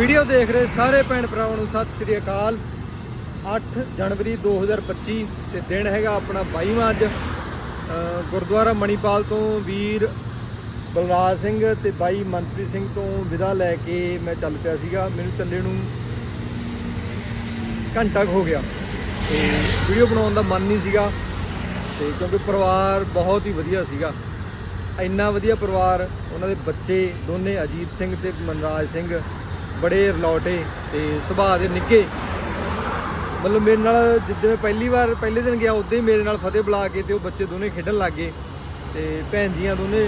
Video ਦੇਖ ਰਹੇ ਸਾਰੇ ਭੈਣ ਭਰਾਵਾਂ ਨੂੰ ਸਤਿ ਸ੍ਰੀ ਅਕਾਲ। 8 ਜਨਵਰੀ 2025 ਤੇ ਦਿਨ ਹੈਗਾ ਆਪਣਾ 22ਵਾਂ ਅੱਜ। ਗੁਰਦੁਆਰਾ ਮਣੀਪਾਲ ਤੋਂ ਵੀਰ ਬਲਰਾਜ ਸਿੰਘ ਤੇ ਬਾਈ ਮਨਪ੍ਰੀਤ ਸਿੰਘ ਤੋਂ ਵਿਦਾ ਲੈ ਕੇ ਮੈਂ ਚੱਲ ਪਿਆ ਸੀਗਾ। ਮੈਨੂੰ ਚੱਲੇ ਨੂੰ ਘੰਟਾ ਕੁ ਹੋ ਗਿਆ। ਤੇ ਵੀਡੀਓ ਬਣਾਉਣ ਦਾ ਮਨ ਨਹੀਂ ਸੀਗਾ ਤੇ ਕਿਉਂਕਿ ਪਰਿਵਾਰ ਬਹੁਤ ਹੀ ਵਧੀਆ ਸੀਗਾ। ਇੰਨਾ ਵਧੀਆ ਪਰਿਵਾਰ, ਉਹਨਾਂ ਦੇ ਬੱਚੇ ਦੋਨੇ ਅਜੀਤ ਸਿੰਘ ਤੇ ਮਨਰਾਜ ਸਿੰਘ। ਬੜੇ ਰਲੌਟੇ ਤੇ ਸੁਭਾਅ ਦੇ ਨਿੱਘੇ। ਮਤਲਬ ਮੇਰੇ ਨਾਲ ਜਿੱਦਾਂ ਮੈਂ ਪਹਿਲੀ ਵਾਰ, ਪਹਿਲੇ ਦਿਨ ਗਿਆ, ਉਦੋਂ ਹੀ ਮੇਰੇ ਨਾਲ ਫਤਿਹ ਬੁਲਾ ਕੇ ਤੇ ਉਹ ਬੱਚੇ ਦੋਨੇ ਖੇਡਣ ਲੱਗ ਗਏ ਤੇ ਭੈਣ ਜੀਆਂ ਦੋਨੇ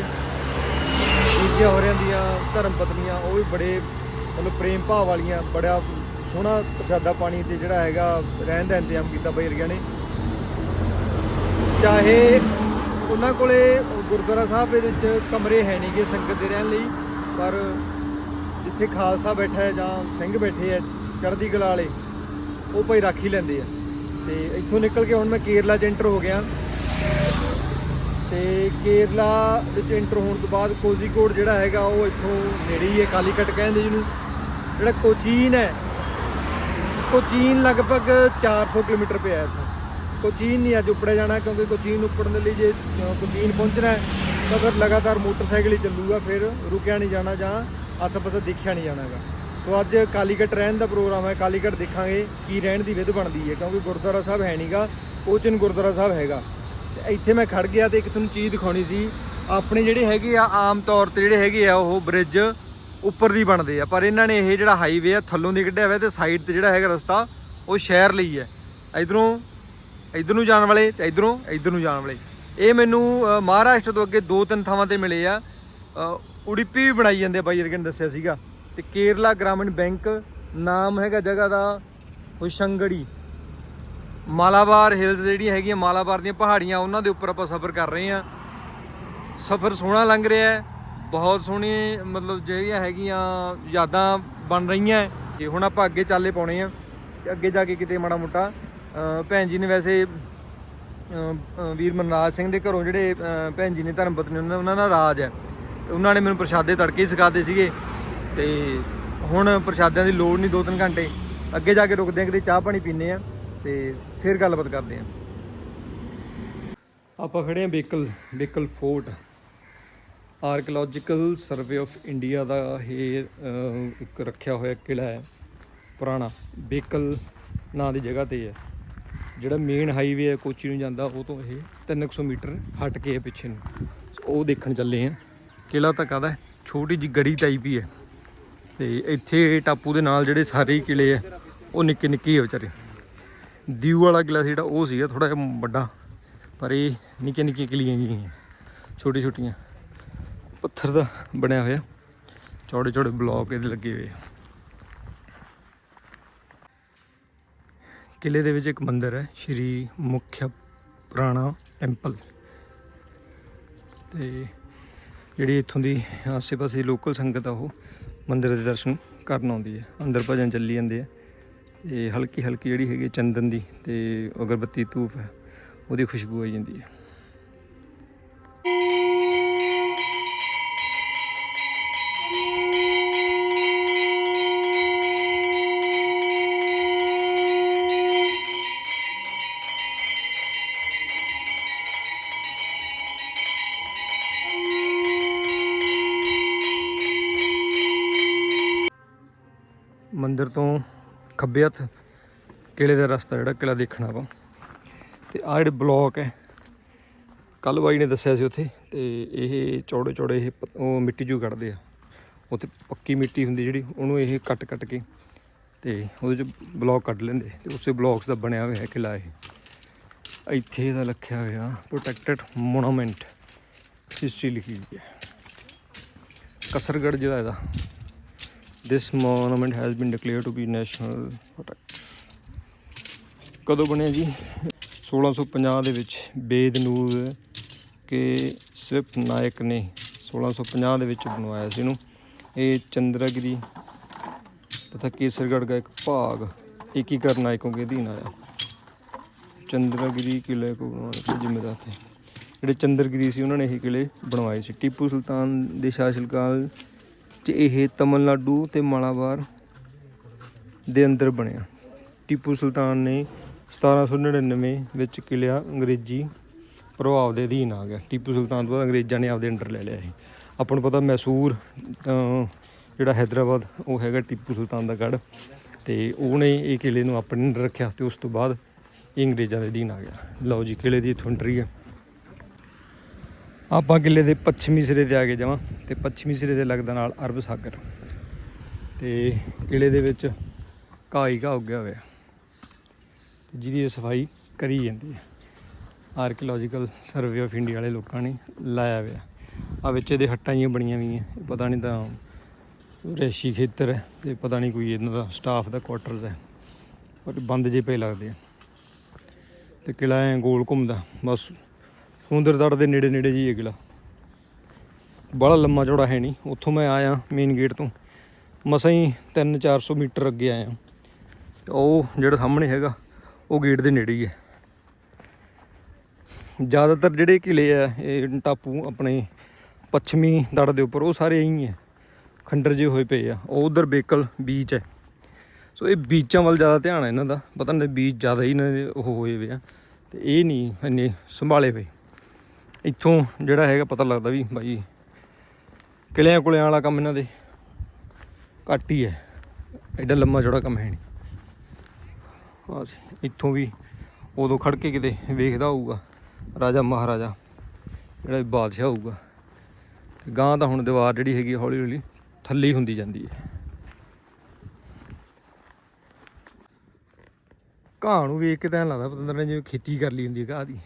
ਜੀਜਿਆਂ ਹੋਰਿਆਂ ਦੀਆਂ ਧਰਮ ਪਤਨੀਆਂ, ਉਹ ਵੀ ਬੜੇ ਮਤਲਬ ਪ੍ਰੇਮ ਭਾਵ ਵਾਲੀਆਂ, ਬੜਾ ਸੋਹਣਾ ਪ੍ਰਸ਼ਾਦਾ ਪਾਣੀ ਤੇ ਜਿਹੜਾ ਹੈਗਾ ਰਹਿਣ ਦਾ ਇੰਤਜ਼ਾਮ ਕੀਤਾ ਬਈ ਰਗਿਆ ਨੇ। ਚਾਹੇ ਉਹਨਾਂ ਕੋਲੇ ਗੁਰਦੁਆਰਾ ਸਾਹਿਬ ਦੇ ਵਿੱਚ ਕਮਰੇ ਹੈ ਨਹੀਂਗੇ ਸੰਗਤ ਦੇ ਰਹਿਣ ਲਈ, ਪਰ ਜਿੱਥੇ ਖਾਲਸਾ ਬੈਠਾ ਹੈ ਜਾਂ ਸਿੰਘ ਬੈਠੇ ਆ ਚੜ੍ਹਦੀ ਕਲਾ ਵਾਲੇ, ਉਹ ਭਾਈ ਰਾਖੀ ਲੈਂਦੇ ਆ। ਤੇ ਇੱਥੋਂ ਨਿਕਲ ਕੇ ਹੁਣ ਮੈਂ ਕੇਰਲਾ 'ਚ ਐਂਟਰ ਹੋ ਗਿਆ। ਤੇ ਕੇਰਲਾ ਵਿੱਚ ਐਂਟਰ ਹੋਣ ਤੋਂ ਬਾਅਦ ਕੋਜ਼ੀਕੋਡ ਜਿਹੜਾ ਹੈਗਾ, ਉਹ ਇੱਥੋਂ ਨੇੜੇ ਹੀ ਹੈ, ਕਾਲੀਕਟ ਕਹਿੰਦੇ ਜਿਹਨੂੰ ਜਿਹੜਾ ਕੋਚੀਨ ਹੈ, ਕੋਚੀਨ ਲਗਭਗ 400 ਕਿਲੋਮੀਟਰ ਪਿਆ ਹੈ ਇੱਥੋਂ। ਕੋਚੀਨ ਨਹੀਂ ਅੱਜ ਉੱਪੜਿਆ ਜਾਣਾ, ਕਿਉਂਕਿ ਕੋਚੀਨ ਉੱਪੜਨ ਦੇ ਲਈ ਜੇ ਕੋਚੀਨ ਪਹੁੰਚਣਾ ਹੈ, ਤਾਂ ਫਿਰ ਲਗਾਤਾਰ ਮੋਟਰਸਾਈਕਲ ਹੀ ਚੱਲੂਗਾ, ਫਿਰ ਰੁਕਿਆ ਨਹੀਂ ਜਾਣਾ ਜਾਂ ਆਸ-ਪਾਸੇ ਦੇਖਿਆ ਨਹੀਂ ਜਾਣਾਗਾ ਸੋ ਅੱਜ ਕਾਲੀਕਟ ਰਹਿਣ ਦਾ ਪ੍ਰੋਗਰਾਮ ਹੈ। ਕਾਲੀਕਟ ਦੇਖਾਂਗੇ ਕੀ ਰਹਿਣ ਦੀ ਵਿਧ ਬਣਦੀ ਹੈ, ਕਿਉਂਕਿ ਗੁਰਦੁਆਰਾ ਸਾਹਿਬ ਹੈ ਨਹੀਂਗਾ ਕੋਚਨ ਗੁਰਦੁਆਰਾ ਸਾਹਿਬ ਹੈਗਾ। ਤੇ ਇੱਥੇ ਮੈਂ ਖੜ ਗਿਆ ਤੇ ਇੱਕ ਤੁਹਾਨੂੰ ਚੀਜ਼ ਦਿਖਾਉਣੀ ਸੀ। ਆਪਣੇ ਜਿਹੜੇ ਹੈਗੇ ਆ, ਆਮ ਤੌਰ ਤੇ ਜਿਹੜੇ ਹੈਗੇ ਆ, ਉਹ ਬ੍ਰਿਜ ਉੱਪਰ ਦੀ ਬਣਦੇ ਆ। ਪਰ ਇਹਨਾਂ ਨੇ ਇਹ ਜਿਹੜਾ ਹਾਈਵੇ ਆ, ਥੱਲੋਂ ਦੀ ਕੱਢਿਆ ਹੋਇਆ ਤੇ ਸਾਈਡ ਤੇ ਜਿਹੜਾ ਹੈਗਾ ਰਸਤਾ, ਉਹ ਸ਼ਹਿਰ ਲਈ ਹੈ। ਇਧਰੋਂ, ਇਧਰ ਨੂੰ ਜਾਣ ਵਾਲੇ ਤੇ ਇਧਰੋਂ, ਇਧਰ ਨੂੰ ਜਾਣ ਵਾਲੇ। ਇਹ ਮੈਨੂੰ ਮਹਾਰਾਸ਼ਟਰ ਤੋਂ ਅੱਗੇ ਦੋ ਤਿੰਨ ਥਾਵਾਂ ਤੇ ਮਿਲੇ ਆ। ਉਡੀਪੀ ਵੀ ਬਣਾਈ ਜਾਂਦੇ ਆ ਬਾਈ ਅਰਗਨ ਦੱਸਿਆ ਸੀਗਾ। ਤੇ ਕੇਰਲਾ ਗ੍ਰਾਮੀਣ ਬੈਂਕ ਨਾਮ ਹੈਗਾ ਜਗ੍ਹਾ ਦਾ ਹੁਸ਼ੰਗੜੀ। ਮਾਲਾਬਾਰ ਹਿਲਸ ਜਿਹੜੀਆਂ ਹੈਗੀਆਂ, ਮਾਲਾਬਾਰ ਦੀਆਂ ਪਹਾੜੀਆਂ, ਉਹਨਾਂ ਦੇ ਉੱਪਰ ਆਪਾਂ ਸਫ਼ਰ ਕਰ ਰਹੇ ਹਾਂ। ਸਫ਼ਰ ਸੋਹਣਾ ਲੰਘ ਰਿਹਾ ਹੈ। ਬਹੁਤ ਸੋਹਣੀ ਮਤਲਬ ਜਿਹੜੀਆਂ ਹੈਗੀਆਂ ਯਾਦਾਂ ਬਣ ਰਹੀਆਂ ਹੈ। ਤੇ ਹੁਣ ਆਪਾਂ ਅੱਗੇ ਚੱਲੇ ਪਾਉਣੇ ਆ ਤੇ ਅੱਗੇ ਜਾ ਕੇ ਕਿਤੇ ਮਾੜਾ ਮੋਟਾ ਭੈਣ ਜੀ ਨੇ ਵੈਸੇ ਵੀਰ ਮਨਰਾਜ ਸਿੰਘ ਦੇ ਘਰੋਂ ਜਿਹੜੇ ਭੈਣ ਜੀ ਨੇ ਧਰਮ ਪਤਨੀ ਉਹਨਾਂ ਉਹਨਾਂ ਦਾ ਰਾਜ ਹੈ। ਉਹਨਾਂ ਨੇ ਮੈਨੂੰ ਪ੍ਰਸ਼ਾਦੇ ਤੜਕੇ ਹੀ ਸਿਖਾਦੇ ਸੀਗੇ ਤੇ ਹੁਣ ਪ੍ਰਸ਼ਾਦਿਆਂ ਦੀ ਲੋੜ ਨਹੀਂ 2-3 ਘੰਟੇ। ਅੱਗੇ ਜਾ ਕੇ ਰੁਕਦੇ ਆ ਕਿਤੇ ਚਾਹ ਪਾਣੀ ਪੀਨੇ ਆ ਤੇ ਫਿਰ ਗੱਲਬਾਤ ਕਰਦੇ ਆ ਆਪਾਂ ਖੜੇ ਆ Bekal Bekal fort. Archaeological survey of India ਦਾ ਇਹ ਇੱਕ ਰੱਖਿਆ ਹੋਇਆ ਕਿਲਾ ਹੈ, ਪੁਰਾਣਾ। ਬੇਕਲ ਨਾਂ ਦੀ ਜਗ੍ਹਾ ਤੇ ਹੈ। ਜਿਹੜਾ ਮੇਨ ਹਾਈਵੇ ਹੈ, ਕੋਚੀ ਨੂੰ ਜਾਂਦਾ, ਉਹ ਤੋਂ ਇਹ 300 ਮੀਟਰ ਹਟ ਕੇ ਹੈ ਪਿੱਛੇ ਨੂੰ। ਉਹ ਦੇਖਣ ਚੱਲੇ ਆ ਕਿਲਾ ਤਾਂ ਕਾਹਦਾ ਛੋਟੀ ਜਿਹੀ ਗੜੀ ਟਾਈਪ ਹੀ ਹੈ। ਤੇ ਇੱਥੇ ਟਾਪੂ ਦੇ ਨਾਲ ਜਿਹੜੇ ਸਾਰੇ ਹੀ ਕਿਲੇ ਆ, ਉਹ ਨਿੱਕੇ ਨਿੱਕੇ ਆ ਵਿਚਾਰੇ। ਦਿਊ ਵਾਲਾ ਕਿਲਾ ਸੀ ਜਿਹੜਾ, ਉਹ ਸੀਗਾ ਥੋੜਾ ਜਿਹਾ ਵੱਡਾ, ਪਰ ਇਹ ਨਿੱਕੇ ਨਿੱਕੇ ਕਿਲੀਆਂ ਜਿਹੀਆਂ ਛੋਟੀ ਛੋਟੀਆਂ ਪੱਥਰ ਦਾ ਬਣਿਆ ਹੋਇਆ ਛੋਟੇ ਛੋਟੇ ਬਲੌਕ ਇਹਦੇ ਲੱਗੇ ਹੋਏ ਆ। ਕਿਲੇ ਦੇ ਵਿੱਚ ਇੱਕ ਮੰਦਿਰ ਹੈ, ਸ਼੍ਰੀ ਮੁਖਿਆ ਪੁਰਾਣਾ ਟੈਂਪਲ। ਤੇ ਜਿਹੜੀ ਇੱਥੋਂ ਦੀ ਆਸੇ-ਪਾਸੇ ਦੀ ਲੋਕਲ ਸੰਗਤ ਆ ਉਹ ਮੰਦਿਰ ਦੇ ਦਰਸ਼ਨ ਕਰਨ ਆਉਂਦੀ ਹੈ। ਅੰਦਰ ਭਜਨ ਚੱਲੀ ਜਾਂਦੇ ਆ। ਤੇ ਹਲਕੀ ਹਲਕੀ ਜਿਹੜੀ ਹੈਗੀ ਹੈ ਚੰਦਨ ਦੀ ਤੇ ਅਗਰਬੱਤੀ ਧੂਫ ਹੈ, ਉਹਦੀ ਖੁਸ਼ਬੂ ਆਈ ਜਾਂਦੀ ਹੈ। ਮੰਦਿਰ ਤੋਂ ਖੱਬੇ ਹੱਥ ਕਿਲੇ ਦਾ ਰਸਤਾ ਜਿਹੜਾ ਕਿਲਾ ਦੇਖਣਾ ਵਾ। ਤੇ ਆ ਜਿਹੜੇ ਬਲੌਕ ਹੈ ਕੱਲ ਬਾਈ ਨੇ ਦੱਸਿਆ ਸੀ ਉੱਥੇ, ਤੇ ਇਹ ਚੌੜੇ ਚੌੜੇ ਇਹ ਉਹ ਮਿੱਟੀ ਜੂ ਕੱਢਦੇ ਆ। ਉੱਥੇ ਪੱਕੀ ਮਿੱਟੀ ਹੁੰਦੀ ਜਿਹੜੀ, ਉਹਨੂੰ ਇਹ ਕੱਟ ਕੱਟ ਕੇ ਤੇ ਉਹਦੇ ਚ ਬਲੌਕ ਕੱਢ ਲੈਂਦੇ। ਤੇ ਉਸੇ ਬਲੌਕਸ ਦਾ ਬਣਿਆ ਹੋਇਆ ਕਿਲਾ ਇਹ। ਇੱਥੇ ਇਹਦਾ ਲਿਖਿਆ ਹੋਇਆ ਪ੍ਰੋਟੈਕਟਡ ਮੋਨੂਮੈਂਟ ਹਿਸਟਰੀ ਲਿਖੀ ਹੋਈ ਹੈ। ਕਸਰਗੜ ਜ਼ਿਲ੍ਹਾ ਇਹਦਾ This monument has been declared to be national protect. ਕਦੋਂ ਬਣਿਆ ਜੀ? 1650 ਦੇ ਵਿੱਚ ਬੇਦਨੂਰ ਕੇ ਸਿਰਫ ਨਾਇਕ ਨੇ 1650 ਦੇ ਵਿੱਚ ਬਣਵਾਇਆ ਸੀ ਇਹਨੂੰ। ਇਹ ਚੰਦਰਗਿਰੀ ਤਥਾ ਕੇਸਰਗੜ੍ਹ ਦਾ ਇੱਕ ਭਾਗ ਏਕੀਕਰਨ ਨਾਇਕੋਂ ਕੇ ਅਧੀਨ ਆਇਆ। ਚੰਦਰਗਿਰੀ ਕਿਲੇ ਕੋ ਬਣਵਾਉਣ ਦੇ ਜ਼ਿੰਮੇਦਾਰ ਸੀ। ਜਿਹੜੇ ਚੰਦਰਗਿਰੀ ਸੀ, ਉਹਨਾਂ ਨੇ ਇਹ ਕਿਲੇ ਬਣਵਾਏ ਸੀ। ਟੀਪੂ ਸੁਲਤਾਨ ਦੇ ਸ਼ਾਸਨਕਾਲ 'ਚ ਇਹ ਤਮਿਲਨਾਡੂ ਤੇ ਮਾਲਾਬਾਰ ਦੇ ਅੰਦਰ ਬਣਿਆ। ਟੀਪੂ ਸੁਲਤਾਨ ਨੇ 1799 ਵਿੱਚ ਕਿਲਿਆ ਅੰਗਰੇਜ਼ੀ ਪ੍ਰਭਾਵ ਦੇ ਅਧੀਨ ਆ ਗਿਆ। ਟੀਪੂ ਸੁਲਤਾਨ ਤੋਂ ਬਾਅਦ ਅੰਗਰੇਜ਼ਾਂ ਨੇ ਆਪਦੇ ਅੰਡਰ ਲੈ ਲਿਆ ਇਹ। ਆਪਾਂ ਨੂੰ ਪਤਾ ਮੈਸੂਰ ਜਿਹੜਾ ਹੈਦਰਾਬਾਦ, ਉਹ ਹੈਗਾ ਟੀਪੂ ਸੁਲਤਾਨ ਦਾ ਗੜ੍ਹ ਤੇ ਉਹਨੇ ਇਹ ਕਿਲੇ ਨੂੰ ਆਪਣੇ ਅੰਡਰ ਰੱਖਿਆ ਤੇ ਉਸ ਤੋਂ ਬਾਅਦ ਇਹ ਅੰਗਰੇਜ਼ਾਂ ਦੇ ਅਧੀਨ ਆ ਗਿਆ। ਲਓ ਜੀ, ਕਿਲੇ ਦੀ ਇੱਥੋਂ ਐਂਟਰੀ ਹੈ ਆਪਾਂ ਕਿਲੇ ਦੇ ਪੱਛਮੀ ਸਿਰੇ ਤੇ ਆ ਗਏ ਜਾਵਾਂ ਤੇ ਪੱਛਮੀ ਸਿਰੇ ਤੇ ਲੱਗਦਾ ਨਾਲ ਅਰਬ ਸਾਗਰ। ਤੇ ਕਿਲੇ ਦੇ ਵਿੱਚ ਘਾਹ ਹੀ ਘਾਹ ਉੱਗਿਆ ਹੋਇਆ। ਤੇ ਜਿਹਦੀ ਸਫ਼ਾਈ ਕਰੀ ਜਾਂਦੀ ਹੈ। ਆਰਕੀਓਲੋਜੀਕਲ ਸਰਵੇ ਆਫ ਇੰਡੀਆ ਵਾਲੇ ਲੋਕਾਂ ਨੇ ਲਾਇਆ ਹੋਇਆ। ਆ ਵਿੱਚ ਇਹਦੇ ਹੱਟਾਂ ਜਿਹੀਆਂ ਬਣੀਆਂ ਹੋਈਆਂ। ਪਤਾ ਨਹੀਂ ਤਾਂ ਰੈਸ਼ੀ ਖੇਤਰ ਹੈ ਤੇ ਪਤਾ ਨਹੀਂ ਕੋਈ ਇਹਨਾਂ ਦਾ ਸਟਾਫ ਦਾ ਕੁਆਟਰਸ ਹੈ। ਪਰ ਬੰਦ ਜੇ ਪਏ ਲੱਗਦੇ ਆ। ਤੇ ਕਿਲਾ ਐ ਗੋਲ ਘੁੰਮਦਾ। ਬਸ ਸਮੁੰਦਰ ਤੜ ਦੇ ਨੇੜੇ ਨੇੜੇ ਜੀ ਇਹ ਕਿਲਾ ਬੜਾ ਲੰਮਾ ਚੌੜਾ ਹੈ ਨਹੀਂ। ਉੱਥੋਂ ਮੈਂ ਆਇਆ ਮੇਨ ਗੇਟ ਤੋਂ। ਮਸਾਂ ਹੀ 3-400 ਮੀਟਰ ਅੱਗੇ ਆਇਆ। ਉਹ ਜਿਹੜਾ ਸਾਹਮਣੇ ਹੈਗਾ, ਉਹ ਗੇਟ ਦੇ ਨੇੜੇ ਹੀ ਹੈ। ਜ਼ਿਆਦਾਤਰ ਜਿਹੜੇ ਕਿਲੇ ਆ, ਇਹ ਟਾਪੂ ਆਪਣੇ ਪੱਛਮੀ ਦੜ ਦੇ ਉੱਪਰ, ਉਹ ਸਾਰੇ ਇਹੀ ਹੈ। ਖੰਡਰ ਜੇ ਹੋਏ ਪਏ ਆ। ਉਹ ਉਧਰ ਬੇਕਲ ਬੀਚ ਹੈ। ਸੋ ਇਹ ਬੀਚਾਂ ਵੱਲ ਜ਼ਿਆਦਾ ਧਿਆਨ ਹੈ ਇਹਨਾਂ ਦਾ। ਪਤਾ ਨਹੀਂ ਬੀਚ ਜ਼ਿਆਦਾ ਹੀ ਇਹਨਾਂ ਉਹ ਹੋਏ ਵੇ ਆ। ਤੇ ਇਹ ਨਹੀਂ, ਇੰਨੇ ਸੰਭਾਲੇ ਪਏ ਇੱਥੋਂ ਜਿਹੜਾ ਹੈਗਾ ਪਤਾ ਲੱਗਦਾ ਵੀ ਬਾਈ ਕਿਲਿਆਂ ਕੁਲਿਆਂ ਵਾਲਾ ਕੰਮ ਇਹਨਾਂ ਦੇ ਘੱਟ ਹੀ ਹੈ। ਐਡਾ ਲੰਮਾ ਚੌੜਾ ਕੰਮ ਹੈ ਨਹੀਂ। ਹਾਂ ਇੱਥੋਂ ਵੀ ਉਦੋਂ ਖੜ ਕੇ ਕਿਤੇ ਵੇਖਦਾ ਹੋਊਗਾ, ਰਾਜਾ ਮਹਾਰਾਜਾ, ਜਿਹੜਾ ਵੀ ਬਾਦਸ਼ਾਹ ਹੋਊਗਾ। ਤੇ ਗਾਂ ਤਾਂ ਹੁਣ ਦੀਵਾਰ ਜਿਹੜੀ ਹੈਗੀ ਹੌਲੀ ਹੌਲੀ ਥੱਲੇ ਹੀ ਹੁੰਦੀ ਜਾਂਦੀ ਹੈ। ਘਾਹ ਨੂੰ ਵੇਖ ਕੇ ਤਾਂ ਐਂ ਲੱਗਦਾ ਪਤੰਦਰ ਨੇ ਜਿਵੇਂ ਖੇਤੀ ਕਰ ਲਈ ਹੁੰਦੀ ਹੈ, ਘਾਹ ਦੀ।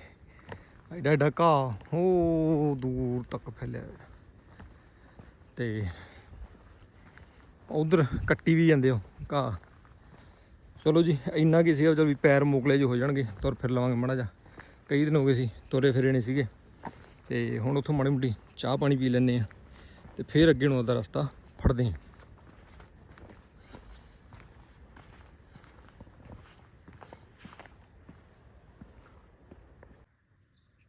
ਐਡਾ ਐਡਾ ਘਾਹ ਉਹ ਦੂਰ ਤੱਕ ਫੈਲਿਆ ਹੋਇਆ। ਤੇ ਉਧਰ ਕੱਟੀ ਵੀ ਜਾਂਦੇ ਹੋ, ਘਾਹ। ਚਲੋ ਜੀ, ਇੰਨਾ ਕੀ ਸੀਗਾ, ਚਲ ਵੀ ਪੈਰ ਮੋਕਲੇ ਜੋ ਹੋ ਜਾਣਗੇ, ਤੁਰ ਫਿਰ ਲਵਾਂਗੇ ਮਾੜਾ ਜਾ ਕਈ ਦਿਨ ਹੋ ਗਏ ਸੀ, ਤੁਰੇ ਫਿਰੇ ਨਹੀਂ ਸੀਗੇ। ਤੇ ਹੁਣ ਉੱਥੋਂ ਮਾੜੀ ਮੋਟੀ ਚਾਹ ਪਾਣੀ ਪੀ ਲੈਂਦੇ ਆ ਤੇ ਫਿਰ ਅੱਗੇ ਨੂੰ ਉਹਦਾ ਰਸਤਾ ਫੜਦੇ ਹਾਂ।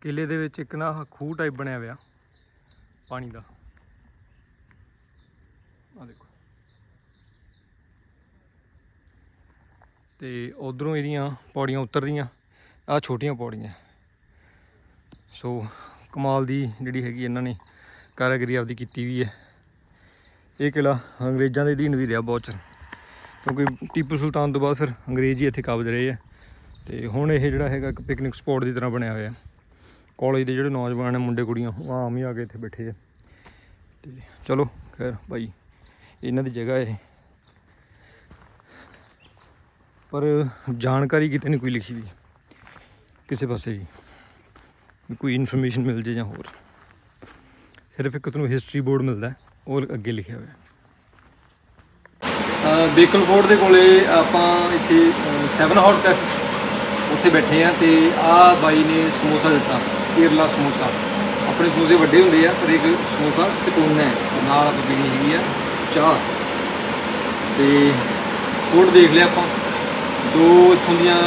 ਕਿਲੇ ਦੇ ਵਿੱਚ ਇੱਕ ਨਾ ਖੂਹ ਟਾਈਪ ਬਣਿਆ ਹੋਇਆ, ਪਾਣੀ ਦਾ। ਆ ਦੇਖੋ। ਤੇ ਉਧਰੋਂ ਇਹਦੀਆਂ ਪੌੜੀਆਂ ਉਤਰਦੀਆਂ ਆ ਛੋਟੀਆਂ ਪੌੜੀਆਂ। ਸੋ ਕਮਾਲ ਦੀ ਜਿਹੜੀ ਹੈਗੀ ਇਹਨਾਂ ਨੇ ਕਾਰੀਗਰੀ ਆਪਦੀ ਕੀਤੀ ਵੀ ਹੈ। ਇਹ ਕਿਲਾ ਅੰਗਰੇਜ਼ਾਂ ਦੇ ਅਧੀਨ ਵੀ ਰਿਹਾ ਬਹੁਤ ਚਿਰ। ਕਿਉਂਕਿ ਟੀਪੂ ਸੁਲਤਾਨ ਤੋਂ ਬਾਅਦ ਫਿਰ ਅੰਗਰੇਜ਼ ਹੀ ਇੱਥੇ ਕਬਜ਼ ਰਹੇ ਆ। ਤੇ ਹੁਣ ਇਹ ਜਿਹੜਾ ਹੈਗਾ ਇੱਕ ਪਿਕਨਿਕ ਸਪੌਟ ਦੀ ਤਰ੍ਹਾਂ ਬਣਿਆ ਹੋਇਆ। ਕਾਲਜ ਦੇ ਜਿਹੜੇ ਨੌਜਵਾਨ ਨੇ ਮੁੰਡੇ ਕੁੜੀਆਂ ਉਹ ਆਮ ਹੀ ਆ ਕੇ ਇੱਥੇ ਬੈਠੇ ਆ। ਤੇ ਚਲੋ ਖੈਰ ਭਾਈ ਇਹਨਾਂ ਦੀ ਜਗ੍ਹਾ ਇਹ। ਪਰ ਜਾਣਕਾਰੀ ਕਿਤੇ ਨਹੀਂ ਕੋਈ ਲਿਖੀ ਵੀ। ਕਿਸੇ ਪਾਸੇ ਵੀ। ਕੋਈ ਇਨਫੋਰਮੇਸ਼ਨ ਮਿਲ ਜੇ ਜਾਂ ਹੋਰ। ਸਿਰਫ ਇੱਕ ਤੁਹਾਨੂੰ ਹਿਸਟਰੀ ਬੋਰਡ ਮਿਲਦਾ ਹੈ, ਉਹ ਅੱਗੇ ਲਿਖਿਆ ਹੋਇਆ। ਬੇਕਲ ਫੋਰਟ ਦੇ ਕੋਲੇ ਆਪਾਂ ਇੱਥੇ 7 ਹੌਟ ਕੈਫ ਉੱਥੇ ਬੈਠੇ ਆ ਤੇ ਆ ਬਾਈ ਨੇ ਸਮੋਸਾ ਦਿੱਤਾ। ਕੇਰਲਾ ਸਮੋਸਾ। ਆਪਣੇ ਸਮੋਸੇ ਵੱਡੇ ਹੁੰਦੇ ਆ, ਪਰ ਇੱਕ ਸਮੋਸਾ ਤਿਕੋਨਾ ਹੈ। ਨਾਲ ਆਪਾਂ ਪੀਣੀ ਹੈਗੀ ਆ ਚਾਹ। ਤੇ ਕੋਡ ਦੇਖ ਲਿਆ ਆਪਾਂ। ਦੋ ਇੱਥੋਂ ਦੀਆਂ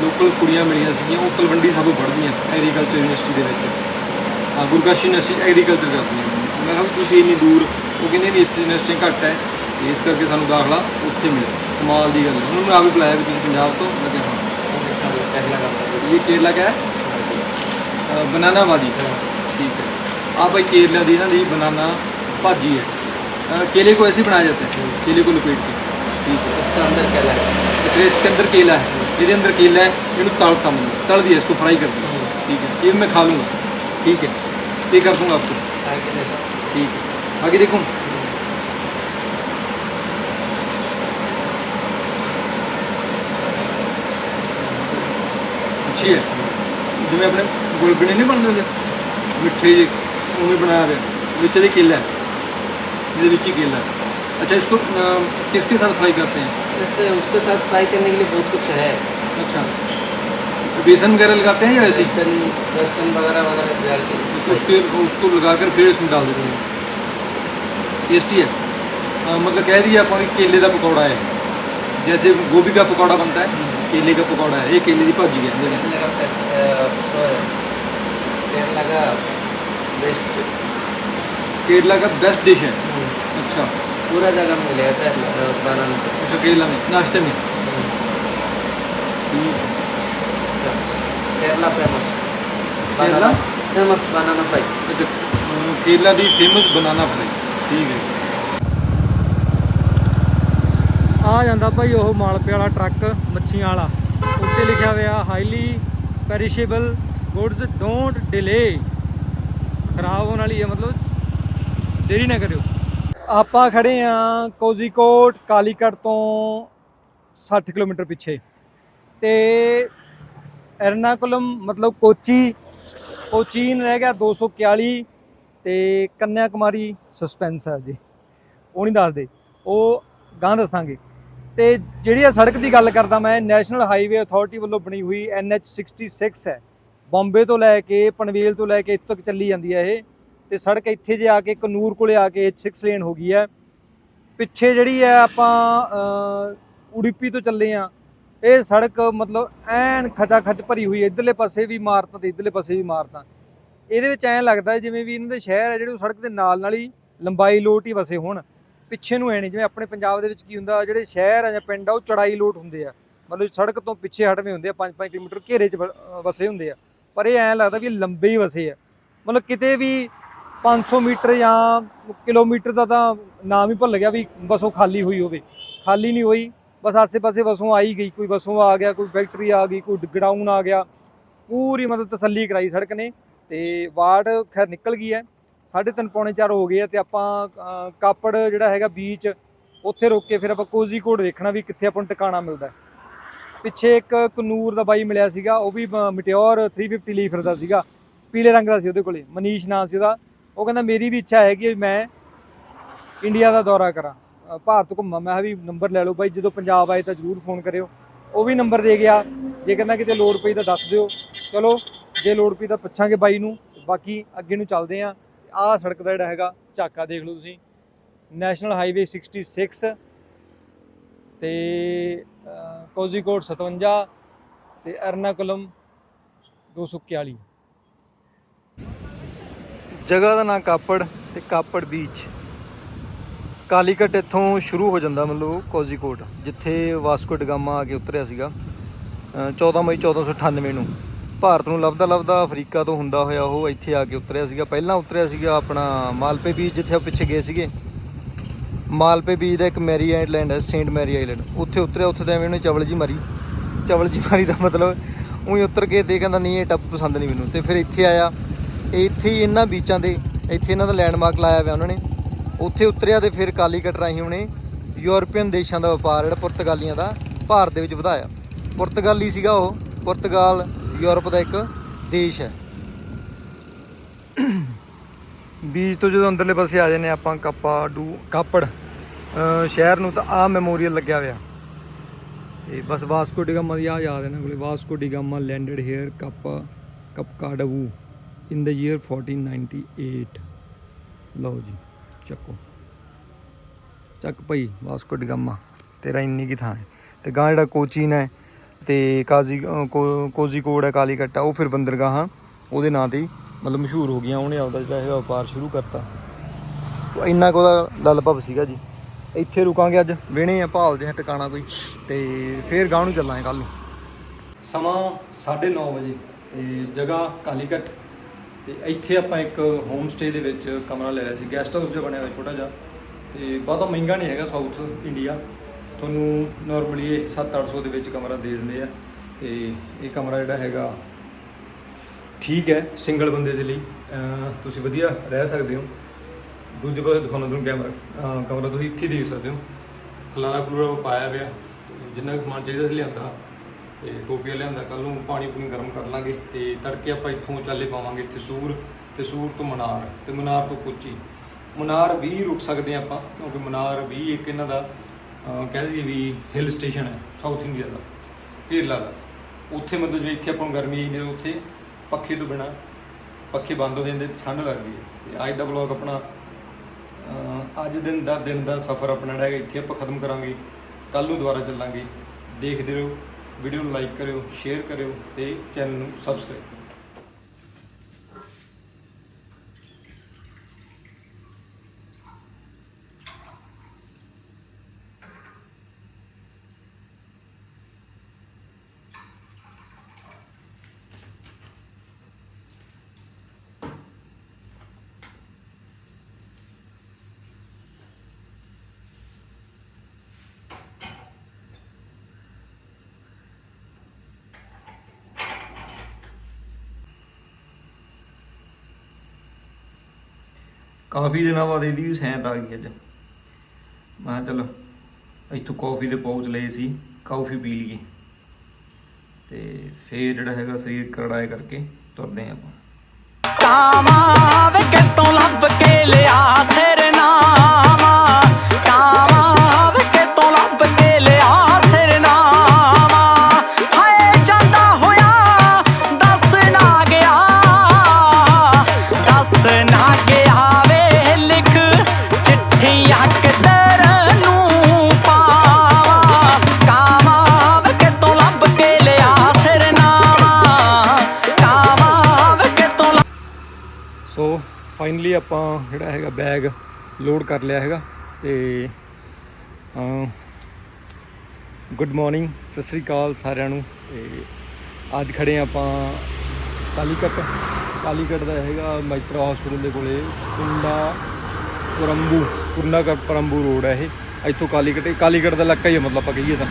ਲੋਕਲ ਕੁੜੀਆਂ ਮਿਲੀਆਂ ਸੀਗੀਆਂ। ਉਹ ਤਲਵੰਡੀ ਸਾਬੋ ਪੜ੍ਹਦੀਆਂ ਐਗਰੀਕਲਚਰ ਯੂਨੀਵਰਸਿਟੀ ਦੇ ਵਿੱਚ। ਆ ਗੁਰਕਾਸ਼ੀ ਯੂਨੀਵਰਸਿਟੀ ਐਗਰੀਕਲਚਰ ਕਰਦੀਆਂ। ਮੈਂ ਕਿਹਾ ਤੁਸੀਂ ਇੰਨੀ ਦੂਰ, ਉਹ ਕਹਿੰਦੇ ਵੀ ਇੱਥੇ ਯੂਨੀਵਰਸਿਟੀ ਘੱਟ ਹੈ। ਇਸ ਕਰਕੇ ਸਾਨੂੰ ਦਾਖਲਾ ਉੱਥੇ ਮਿਲਿਆ। ਕਮਾਲ ਦੀ ਗੱਲ ਉਹਨਾਂ ਨੂੰ ਆ ਵੀ ਬੁਲਾਇਆ ਵੀ ਤੁਸੀਂ ਪੰਜਾਬ ਤੋਂ। ਲੱਗਿਆ ਹਾਂ। ਇਹ ਕੇਰਲਾ ਕਾ बनाना वादी ठीक है आप भाई केरला दी ना दी बनाना भाजी है अ, केले को ऐसे ही बनाया जाता है केले को लपेट के ठीक है उसका अंदर केला है अच्छा इसके अंदर केला है इसके अंदर केला है इन्हें तलता मैं तल दिया इसको फ्राई कर दिया ठीक है ये मैं खा लूँगा ठीक है ये कर दूँगा आपको आगे देखो ठीक है आगे देखूँ ਅੱਛੀ ਹੈ ਜਿਵੇਂ ਆਪਣੇ गुलगुले नहीं बनने दे मिट्ठे जी उन्हें बना रहे बिच केला है बिच ही केला है अच्छा इसको किसके साथ फ्राई करते हैं इससे उसके साथ फ्राई करने के लिए बहुत कुछ है अच्छा बेसन वगैरह लगाते हैं या ऐसे बेसन बेसन वगैरह वगैरह डाल के उसके उसको लगाकर फिर इसमें डाल देते हैं टेस्टी है आ, मतलब कह दिया आप केले का पकौड़ा है जैसे गोभी का पकौड़ा बनता है केले का पकौड़ा है ये केले की भाजी है केरला का फेस- अ, वो है, केरला का बेस्ट केरला का बेस्ट डिश है अच्छा पूरा जगह मिल जाता है बनाना अच्छा केरला में नाश्ते में Kerala famous Kerala? Famous banana fry अच्छा केरला ਦੀ ਫੇਮਸ ਬਨਾਨਾ ਫਰਾਈ ਠੀਕ ਹੈ ਆ ਜਾਂਦਾ ਭਾਈ ਉਹ ਮਾਲਪੇ ਵਾਲਾ ਟਰੱਕ ਮੱਛੀਆਂ ਵਾਲਾ ਉੱਤੇ ਲਿਖਿਆ ਹੋਇਆ ਹਾਈਲੀ ਪੈਰੀਸ਼ੇਬਲ goods don't delay ਖਰਾਬ ਹੋਣ ਵਾਲੀ ਹੈ, ਮਤਲਬ ਦੇਰੀ ਨਾ ਕਰਿਓ। ਆਪਾਂ ਖੜੇ ਆ ਕੋਜ਼ੀਕੋਟ ਕਾਲੀਕਟ ਤੋਂ 60 ਕਿਲੋਮੀਟਰ ਪਿੱਛੇ। ਤੇ ਐਰਨਾਕੁਲਮ, ਮਤਲਬ ਕੋਚੀ, ਕੋਚੀਨ ਰਹਿ ਗਿਆ 241 ਤੇ ਕੰਨਿਆ ਕੁਮਾਰੀ ਸਸਪੈਂਸ ਹੈ ਜੀ। ਉਹ ਨਹੀਂ ਦੱਸਦੇ, ਉਹ ਗਾਂ ਦੱਸਾਂਗੇ। ਤੇ ਜਿਹੜੀ ਆ ਸੜਕ ਦੀ ਗੱਲ ਕਰਦਾ ਮੈਂ ਨੈਸ਼ਨਲ ਹਾਈਵੇ ਅਥਾਰਟੀ ਵੱਲੋਂ ਬਣੀ ਹੋਈ NH66 ਹੈ। ਬੰਬੇ ਤੋਂ ਲੈ ਕੇ ਪਨਵੇਲ ਤੋਂ ਲੈ ਕੇ ਇੱਥੋਂ ਤੱਕ ਚੱਲੀ ਜਾਂਦੀ ਹੈ ਇਹ। ਤੇ ਸੜਕ ਇੱਥੇ ਜੇ ਆ ਕੇ ਕਨੂਰ ਕੋਲੇ ਆ ਕੇ 6 ਲੇਨ ਹੋ ਗਈ ਹੈ। ਪਿੱਛੇ ਜਿਹੜੀ ਹੈ ਆਪਾਂ ਉਡੀਪੀ ਤੋਂ ਚੱਲੇ ਆ ਇਹ ਸੜਕ ਮਤਲਬ ਐਨ ਖਚਾ ਖਚ ਭਰੀ ਹੋਈ ਹੈ। ਇਧਰਲੇ ਪਾਸੇ ਵੀ ਇਮਾਰਤਾਂ ਤੇ ਇਧਰਲੇ ਪਾਸੇ ਵੀ ਇਮਾਰਤਾਂ। ਇਹਦੇ ਵਿੱਚ ਐਂ ਲੱਗਦਾ ਜਿਵੇਂ ਵੀ ਇਹਨਾਂ ਦੇ ਸ਼ਹਿਰ ਹੈ, ਜਿਹੜੇ ਉਹ ਸੜਕ ਦੇ ਨਾਲ ਨਾਲ ਹੀ ਲੰਬਾਈ ਲੋਟ ਹੀ ਵਸੇ ਹੋਣ। ਪਿੱਛੇ ਨੂੰ ਐ ਨਹੀਂ, ਜਿਵੇਂ ਆਪਣੇ ਪੰਜਾਬ ਦੇ ਵਿੱਚ ਕੀ ਹੁੰਦਾ, ਜਿਹੜੇ ਸ਼ਹਿਰ ਆ ਜਾਂ ਪਿੰਡ ਆ, ਉਹ ਚੜਾਈ ਲੋਟ ਹੁੰਦੇ ਆ। ਮਤਲਬ ਸੜਕ ਤੋਂ ਪਿੱਛੇ ਹਟਵੇਂ ਹੁੰਦੇ ਆ 5-5 ਕਿਲੋਮੀਟਰ ਘੇਰੇ 'ਚ ਵ- ਵਸੇ ਹੁੰਦੇ ਆ। ਪਰ ਇਹ ਐਂ ਲੱਗਦਾ ਵੀ ਇਹ ਲੰਬੇ ਹੀ ਵਸੇ ਆ। ਮਤਲਬ ਕਿਤੇ ਵੀ 500 ਮੀਟਰ ਜਾਂ ਕਿਲੋਮੀਟਰ ਦਾ ਤਾਂ ਨਾਮ ਹੀ ਭੁੱਲ ਗਿਆ ਵੀ ਬਸੋਂ ਖਾਲੀ ਹੋਈ ਹੋਵੇ। ਖਾਲੀ ਨਹੀਂ ਹੋਈ, ਬਸ ਆਸੇ-ਪਾਸੇ ਬਸੋਂ ਆਈ ਗਈ, ਕੋਈ ਬਸੋਂ ਆ ਗਿਆ, ਕੋਈ ਫੈਕਟਰੀ ਆ ਗਈ, ਕੋਈ ਗਡਾਊਨ ਆ ਗਿਆ। ਪੂਰੀ ਮਤਲਬ ਤਸੱਲੀ ਕਰਾਈ ਸੜਕ ਨੇ ਤੇ ਵਾਰਡ ਖੈਰ ਨਿਕਲ ਗਈ ਹੈ। ਸਾਢੇ ਤਿੰਨ ਪੌਣੇ ਚਾਰ ਹੋ ਗਏ ਆ ਤੇ ਆਪਾਂ ਕਾਪੜ ਜਿਹੜਾ ਹੈਗਾ ਬੀਚ ਉੱਥੇ ਰੁਕ ਕੇ ਫਿਰ ਆਪਾਂ ਕੋਜ਼ੀਕੋਟ ਦੇਖਣਾ ਵੀ ਕਿੱਥੇ ਆਪਾਂ ਨੂੰ ਟਿਕਾਣਾ ਮਿਲਦਾ ਪਿੱਛੇ ਇੱਕ ਕਨੂਰ ਦਾ ਬਾਈ ਮਿਲਿਆ ਸੀਗਾ, ਉਹ ਵੀ ਮਟਿਓਰ 350 ਲਈ ਫਿਰਦਾ ਸੀਗਾ। ਪੀਲੇ ਰੰਗ ਦਾ ਸੀ ਉਹਦੇ ਕੋਲੇ, ਮਨੀਸ਼ ਨਾਮ ਸੀ ਉਹਦਾ। ਉਹ ਕਹਿੰਦਾ, ਮੇਰੀ ਵੀ ਇੱਛਾ ਹੈਗੀ ਵੀ ਮੈਂ ਇੰਡੀਆ ਦਾ ਦੌਰਾ ਕਰਾਂ। ਭਾਰਤ ਘੁੰਮਾਂ। ਮੈਂ ਵੀ ਨੰਬਰ ਲੈ ਲਓ ਬਾਈ, ਜਦੋਂ ਪੰਜਾਬ ਆਏ ਤਾਂ ਜ਼ਰੂਰ ਫੋਨ ਕਰਿਓ। ਉਹ ਵੀ ਨੰਬਰ ਦੇ ਗਿਆ। ਜੇ ਕਹਿੰਦਾ ਕਿਤੇ ਲੋੜ ਪਈ ਤਾਂ ਦੱਸ ਦਿਓ। ਚਲੋ, ਜੇ ਲੋੜ ਪਈ ਤਾਂ ਪੁੱਛਾਂਗੇ ਬਾਈ ਨੂੰ। ਬਾਕੀ ਅੱਗੇ ਨੂੰ ਚੱਲਦੇ ਆਂ। ਆਹ ਸੜਕ ਦਾ ਜਿਹੜਾ ਹੈਗਾ, ਝਾਕਾ ਦੇਖ ਲਓ ਤੁਸੀਂ। ਨੈਸ਼ਨਲ ਹਾਈਵੇ 66 ਤੇ ਅਹ, ਕੋਜ਼ੀਕੋਟ 57 ਤੇ ਅਰਨਾਕੁਲਮ 241 ਜਗ੍ਹਾ ਦਾ ਨਾਂ ਕਾਪੜ ਤੇ ਕਾਪੜ ਬੀਚ। ਕਾਲੀਕਟ ਇੱਥੋਂ ਸ਼ੁਰੂ ਹੋ ਜਾਂਦਾ ਮਤਲਬ ਕੋਜ਼ੀਕੋਟ ਜਿੱਥੇ ਵਾਸਕੋ ਡਗਾਮਾ ਆ ਕੇ ਉਤਰਿਆ ਸੀਗਾ ਅਹ 14 ਮਈ 1498 ਨੂੰ। ਭਾਰਤ ਨੂੰ ਲੱਭਦਾ ਲੱਭਦਾ ਅਫਰੀਕਾ ਤੋਂ ਹੁੰਦਾ ਹੋਇਆ ਉਹ ਇੱਥੇ ਆ ਕੇ ਉਤਰਿਆ ਸੀਗਾ। ਪਹਿਲਾਂ ਉਤਰਿਆ ਸੀਗਾ ਆਪਣਾ ਮਾਲਪੇ ਬੀਚ ਜਿੱਥੇ ਉਹ ਪਿੱਛੇ ਗਏ ਸੀਗੇ। ਮਾਲਪੇ ਬੀਚ ਦਾ ਇੱਕ ਮੈਰੀ ਆਈਲੈਂਡ ਹੈ, ਸੇਂਟ ਮੈਰੀ ਆਈਲੈਂਡ। ਉੱਥੇ ਉਤਰਿਆ, ਉੱਥੇ ਤਾਂ ਐਵੇਂ ਉਹਨੇ ਚਵਲ ਜੀ ਮਾਰੀ। ਚਵਲ ਜੀ ਮਾਰੀ ਦਾ ਮਤਲਬ, ਉਹੀ ਉਤਰ ਕੇ ਦੇ ਕਹਿੰਦਾ, ਨਹੀਂ, ਇਹ ਟੱਪ ਪਸੰਦ ਨਹੀਂ ਮੈਨੂੰ। ਤੇ ਫਿਰ ਇੱਥੇ ਆਇਆ। ਇੱਥੇ ਹੀ ਇਹਨਾਂ ਬੀਚਾਂ ਦੇ, ਇੱਥੇ ਇਹਨਾਂ ਦਾ ਲੈਂਡਮਾਰਕ ਲਾਇਆ ਹੋਇਆ ਉਹਨਾਂ ਨੇ। ਉੱਥੇ ਉਤਰਿਆ ਤੇ ਫਿਰ ਕਾਲੀਕਟ ਰਾਹੀਂ ਉਹਨੇ ਯੂਰਪੀਅਨ ਦੇਸ਼ਾਂ ਦਾ ਵਪਾਰ, ਜਿਹੜਾ ਪੁਰਤਗਾਲੀਆਂ ਦਾ, ਭਾਰਤ ਦੇ ਵਿੱਚ ਵਧਾਇਆ। ਪੁਰਤਗਾਲੀ ਸੀਗਾ ਉਹ। ਪੁਰਤਗਾਲ ਯੂਰਪ ਦਾ ਇੱਕ ਦੇਸ਼ ਹੈ। ਬੀਚ ਤੋਂ ਜਦੋਂ ਅੰਦਰਲੇ ਪਾਸੇ ਆ ਜਾਂਦੇ ਹਾਂ ਆਪਾਂ, ਕਾਪਾ, ਡੂ, ਕਾਪੜ ਸ਼ਹਿਰ ਨੂੰ ਤਾਂ ਆ ਮੈਮੋਰੀਅਲ ਲੱਗਿਆ ਹੋਇਆ। ਤੇ ਬਸ ਵਾਸਕੋ ਡਿਗਾਮਾ ਦੀ ਆ ਯਾਦ ਹੈ ਨਾ ਕੋਲੇ Vasco da Gama landed here, Kapa Kappakadavu in the year 1498 ਲਓ ਜੀ, ਚੱਕੋ। ਚੱਕ ਭਾਈ, ਵਾਸਕੋ ਡਿਗਾਮਾ ਤੇਰਾ ਇੰਨੀ ਕੀ ਥਾਂ ਹੈ। ਤੇ ਗਾਂ ਜਿਹੜਾ ਕੋਚੀਨ ਹੈ, ਤੇ ਕਾਜ਼ੀ, ਅਹ ਕੋ- ਕੋਜ਼ੀਕੋਡ ਹੈ, ਕਾਲੀਕਟ ਹੈ ਉਹ ਫਿਰ ਬੰਦਰਗਾਹਾਂ, ਉਹਦੇ ਨਾਂ ਤੇ ਹੀ ਮਤਲਬ ਮਸ਼ਹੂਰ ਹੋ ਗਈਆਂ, ਉਹਨੇ ਆਪਦਾ ਜਿਹੜਾ ਹੈਗਾ ਵਪਾਰ ਸ਼ੁਰੂ ਕਰਤਾ। ਤੋ ਇੰਨਾ ਕੁ ਉਹਦਾ ਲੱਲ ਭਵ ਸੀਗਾ ਜੀ। ਇੱਥੇ ਰੁਕਾਂਗੇ ਅੱਜ ਵੇਣੇ ਆ, ਭਾਲਦੇ ਆ ਟਿਕਾਣਾ ਕੋਈ, ਤੇ ਫੇਰ ਗਾਂਹ ਨੂੰ ਚੱਲਾਂਗੇ ਕੱਲ ਨੂੰ। ਸਮਾਂ 9:30 ਵਜੇ, ਤੇ ਜਗ੍ਹਾ ਕਾਲੀਕਟ, ਤੇ ਇੱਥੇ ਆਪਾਂ ਇੱਕ ਹੋਮ ਸਟੇ ਦੇ ਵਿੱਚ ਕਮਰਾ ਲੈ ਲਿਆ ਸੀ। ਗੈਸਟ ਹਾਊਸ ਜਿਹਾ ਬਣਿਆ ਹੋਇਆ, ਛੋਟਾ ਜਿਹਾ। ਤੇ ਬਹੁਤਾ ਮਹਿੰਗਾ ਨਹੀਂ ਹੈਗਾ ਸਾਊਥ ਇੰਡੀਆ ਤੁਹਾਨੂੰ ਨਾਰਮਲੀ ਇਹ 7-800 ਦੇ ਵਿੱਚ ਕਮਰਾ ਦੇ ਦਿੰਦੇ ਆ। ਤੇ ਇਹ ਕਮਰਾ ਜਿਹੜਾ ਹੈਗਾ ਠੀਕ ਹੈ, ਸਿੰਗਲ ਬੰਦੇ ਦੇ ਲਈ ਤੁਸੀਂ ਵਧੀਆ ਰਹਿ ਸਕਦੇ ਹੋ। ਦੂਜੇ ਪਾਸੇ ਦਿਖਾਉਣਾ ਤੁਹਾਨੂੰ ਕੈਮਰਾ ਕਮਰਾ ਤੁਸੀਂ ਇੱਥੇ ਦੇਖ ਸਕਦੇ ਹੋ। ਖਲਾਰਾ ਖਲੂਰਾ ਪਾਇਆ ਪਿਆ ਤੇ ਜਿੰਨਾ ਕੁ ਸਮਾਨ ਚਾਹੀਦਾ ਸੀ ਲਿਆਂਦਾ। ਤੇ ਟੋਪੀਆਂ ਲਿਆਂਦਾ ਕੱਲ ਨੂੰ ਪਾਣੀ ਪੂਣੀ ਗਰਮ ਕਰ ਲਾਂਗੇ। ਤੇ ਤੜਕੇ ਆਪਾਂ ਇੱਥੋਂ ਚੱਲੇ ਪਾਵਾਂਗੇ ਤਸੂਰ ਤਸੂਰ ਤੋਂ ਮਨਾਰ, ਤੇ ਮਨਾਰ ਤੋਂ ਕੋਚੀ। ਮਨਾਰ ਵੀ ਰੁਕ ਸਕਦੇ ਹਾਂ ਆਪਾਂ, ਕਿਉਂਕਿ ਮਨਾਰ ਵੀ ਇੱਕ ਇਹਨਾਂ ਦਾ ਕਹਿ ਦਈਏ ਵੀ ਹਿਲ ਸਟੇਸ਼ਨ ਹੈ ਸਾਊਥ ਇੰਡੀਆ ਦਾ, ਕੇਰਲਾ ਦਾ। ਉੱਥੇ ਮਤਲਬ ਜੇ ਇੱਥੇ ਆਪਾਂ ਨੂੰ ਗਰਮੀ ਆਈ ਨੇ ਉੱਥੇ ਪੱਖੇ ਤੋਂ ਬਿਨਾ ਪੱਖੇ ਬੰਦ ਹੋ ਜਾਂਦੇ ਤੇ ਠੰਡ ਲੱਗਦੀ ਹੈ। ਤੇ ਅੱਜ ਦਾ ਵਲੌਗ ਆਪਣਾ ਅੱਜ ਦਿਨ ਦਾ ਦਿਨ ਦਾ ਸਫ਼ਰ ਆਪਣਾ ਜਿਹੜਾ ਹੈਗਾ ਇੱਥੇ ਆਪਾਂ ਖਤਮ ਕਰਾਂਗੇ ਕੱਲ ਨੂੰ ਦੁਬਾਰਾ ਚੱਲਾਂਗੇ। ਦੇਖਦੇ ਰਹੋ ਵੀਡੀਓ ਨੂੰ ਲਾਈਕ ਕਰਿਓ ਸ਼ੇਅਰ ਕਰਿਓ ਤੇ ਚੈਨਲ ਨੂੰ ਸਬਸਕ੍ਰਾਈਬ ਕਾਫੀ ਦਿਨਾਂ ਬਾਅਦ ਇਹਦੀ ਵੀ ਸੈਂਤ ਆ ਗਈ ਅੱਜ। ਮੈਂ ਕਿਹਾ ਚਲੋ, ਇੱਥੋਂ ਕਾਫੀ ਦੇ ਪਾਊਚ ਲਏ ਸੀ, ਕਾਫੀ ਪੀ ਲਈਏ। ਤੇ ਫੇਰ ਜਿਹੜਾ ਹੈਗਾ ਸਰੀਰ ਕਰੜਾਏ ਕਰਕੇ ਤੁਰਦੇ ਹਾਂ ਆਪਾਂ। ਕਾਵਾਂ ਵੇ ਕਿਤੋਂ ਲੱਭ ਕੇ ਲਿਆ ਸਿਰ ਆਪਾਂ ਜਿਹੜਾ ਹੈਗਾ ਬੈਗ ਲੋਡ ਕਰ ਲਿਆ ਹੈਗਾ ਤੇ ਗੁੱਡ ਮਾਰਨਿੰਗ ਸਤਿ ਸ੍ਰੀ ਅਕਾਲ ਸਾਰਿਆਂ ਨੂੰ। ਤੇ ਅੱਜ ਖੜੇ ਹਾਂ ਆਪਾਂ ਕਾਲੀਕਟ। ਕਾਲੀਕਟ ਦਾ ਹੈਗਾ ਮਾਈਟਰਾ ਹਸਪੀਟਲ ਦੇ ਕੋਲੇ ਕੁੰਡਾ ਪੁਰੰਬੂ ਕੁੰਡਾ ਕ- ਪੁਰੰਬੂ ਰੋਡ ਹੈ ਇਹ। ਇੱਥੋਂ ਕਾਲੀਕਟ, ਇਹ ਕਾਲੀਕਟ ਦਾ ਇਲਾਕਾ ਹੀ ਹੈ ਮਤਲਬ ਆਪਾਂ ਕਹੀਏ ਤਾਂ।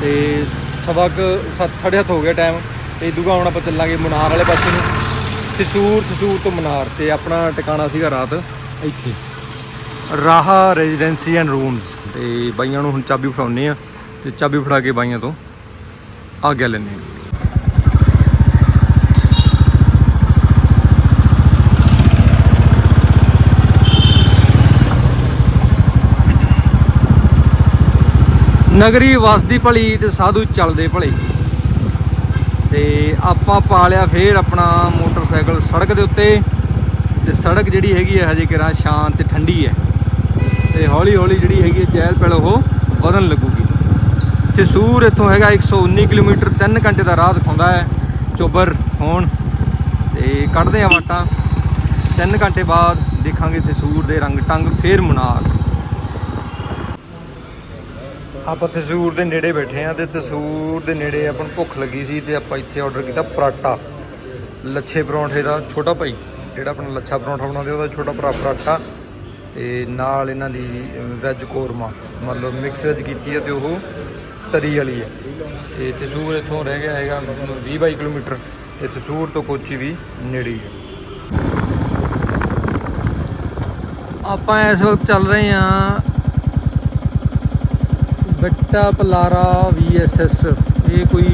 ਤੇ ਸਵਾ ਕੁ ਸੱਤ, ਸਾਢੇ ਸੱਤ ਹੋ ਗਿਆ ਟਾਈਮ ਤੇ ਦੂਗਾ ਹੁਣ ਆਪਾਂ ਚੱਲਾਂਗੇ ਮਨਾਰ ਵਾਲੇ ਪਾਸੇ ਨੂੰ। ਤਸੂਰ ਤਸੂਰ ਤੋਂ ਮਨਾਰ ਤੇ ਆਪਣਾ ਟਿਕਾਣਾ ਸੀਗਾ ਰਾਤ। ਇੱਥੇ। Raha residency and rooms. ਤੇ ਬਾਈਆਂ ਨੂੰ ਹੁਣ ਚਾਬੀ ਫੜਾਉਣੇ ਆ ਤੇ ਚਾਬੀ ਫੜਾ ਕੇ ਬਾਈਆਂ ਤੋਂ ਆਗਿਆ ਲੈਣੇ ਆ ਨਗਰੀ ਵਸਦੀ ਭਲੀ ਤੇ ਸਾਧੂ ਚੱਲਦੇ ਭਲੇ। ਤੇ ਆਪਾਂ ਪਾ ਲਿਆ ਫੇਰ ਆਪਣਾ ਮੋਟਰਸਾਈਕਲ ਸੜਕ ਦੇ ਉੱਤੇ। ਤੇ ਸੜਕ ਜਿਹੜੀ ਹੈਗੀ ਹੈ ਹਜੇ ਕਿਰਾ ਸ਼ਾਂਤ ਤੇ ਠੰਡੀ ਹੈ। ਤੇ ਹੌਲੀ ਹੌਲੀ ਜਿਹੜੀ ਹੈਗੀ ਹੈ ਚਹਿਲ ਪਹਿਲ ਉਹ ਵਧਣ ਲੱਗੂਗੀ। ਤੇ ਸੂਰ ਇੱਥੋਂ ਹੈਗਾ 119 ਕਿਲੋਮੀਟਰ 3 ਘੰਟੇ ਦਾ ਰਾਹ ਦਿਖਾਉਂਦਾ ਹੈ, ਚੋਬਰ ਹੋਣ। ਤੇ ਕੱਢਦੇ ਆ ਵਾਟਾਂ। 3 ਘੰਟੇ ਬਾਅਦ ਦੇਖਾਂਗੇ ਤਸੂਰ ਦੇ ਰੰਗ ਟੰਗ ਫੇਰ ਮਨਾਰ ਆਪਾਂ ਤਸੂਰ ਦੇ ਨੇੜੇ ਬੈਠੇ ਆ ਤੇ ਤਸੂਰ ਦੇ ਨੇੜੇ ਆਪਾਂ ਨੂੰ ਭੁੱਖ ਲੱਗੀ ਸੀ ਤੇ ਆਪਾਂ ਇੱਥੇ ਆਰਡਰ ਕੀਤਾ ਪਰਾਟਾ ਲੱਛੇ ਪਰੌਂਠੇ ਦਾ ਛੋਟਾ ਭਾਈ, ਜਿਹੜਾ ਆਪਣਾ ਲੱਛਾ ਪਰੌਂਠਾ ਬਣਾਉਂਦੇ ਉਹਦਾ ਛੋਟਾ ਭਰਾ ਪਰਾਟਾ ਤੇ ਨਾਲ ਇਹਨਾਂ ਦੀ ਵੈਜ ਕੋਰਮਾ। ਮਤਲਬ ਮਿਕਸ ਵੈਜ ਕੀਤੀ ਹੈ ਤੇ ਉਹ ਤਰੀ ਵਾਲੀ ਹੈ ਤੇ ਤਸੂਰ ਇੱਥੋਂ ਰਹਿ ਗਿਆ ਹੈਗਾ 20 22 ਕਿਲੋਮੀਟਰ ਤੇ ਤਸੂਰ ਤੋਂ ਕੋਚੀ ਵੀ ਨੇੜੇ ਹੀ ਹੈ ਆਪਾਂ ਇਸ ਵਕਤ ਚੱਲ ਰਹੇ ਹਾਂ ਬੱਟਾ ਪਲਾਰਾ ਵੀਐਸਐਸ ਇਹ ਕੋਈ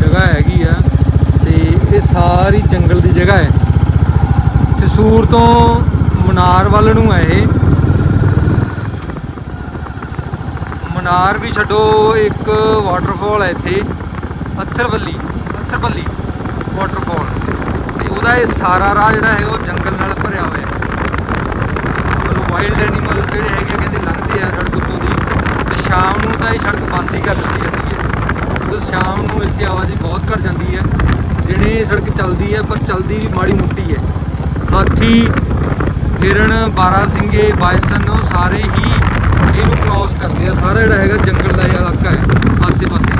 ਜਗ੍ਹਾ ਹੈਗੀ ਆ ਤੇ ਇਹ ਸਾਰੀ ਜੰਗਲ ਦੀ ਜਗ੍ਹਾ ਹੈ। ਤਸੂਰ ਤੋਂ ਮਨਾਰ ਵੱਲ ਨੂੰ ਹੈ ਇਹ। ਮਨਾਰ ਵੀ ਛੱਡੋ ਇੱਕ ਵਾਟਰਫਾਲ ਹੈ ਇੱਥੇ ਅੱਥਰਵੱਲੀ ਅੱਥਰਵੱਲੀ ਵਾਟਰਫਾਲ ਤੇ ਉਹਦਾ ਇਹ ਸਾਰਾ ਰਾਹ ਜਿਹੜਾ ਹੈ ਉਹ ਜੰਗਲ ਨਾਲ ਭਰਿਆ ਹੋਇਆ ਹੈ। ਮਤਲਬ ਵਾਈਲਡ ਐਨੀਮਲਸ ਜਿਹੜੇ ਹੈਗੇ ਆ, ਕਹਿੰਦੇ ਲੰਘਦੇ ਆ ਸੜਕ ਉੱਤੋਂ ਦੀ। ਸ਼ਾਮ ਨੂੰ ਤਾਂ ਇਹ ਸੜਕ ਬੰਦ ਹੀ ਕਰ ਦਿੱਤੀ ਜਾਂਦੀ ਹੈ। ਉਦੋਂ ਸ਼ਾਮ ਨੂੰ ਇੱਥੇ ਆਵਾਜਾਈ ਬਹੁਤ ਘਟ ਜਾਂਦੀ ਹੈ। ਦਿਨੇ ਇਹ ਸੜਕ ਚੱਲਦੀ ਹੈ, ਪਰ ਚੱਲਦੀ ਵੀ ਮਾੜੀ ਮੋਟੀ ਹੈ। ਹਾਥੀ, ਹਿਰਨ ਬਾਰਾਸਿੰਗੇ ਬਾਇਸਨ, ਉਹ ਸਾਰੇ ਹੀ ਇਹਨੂੰ ਕ੍ਰਾਸ ਕਰਦੇ ਆ। ਸਾਰਾ ਜਿਹੜਾ ਹੈਗਾ ਜੰਗਲ ਦਾ ਇਹ ਇਲਾਕਾ ਹੈ ਆਸੇ ਪਾਸੇ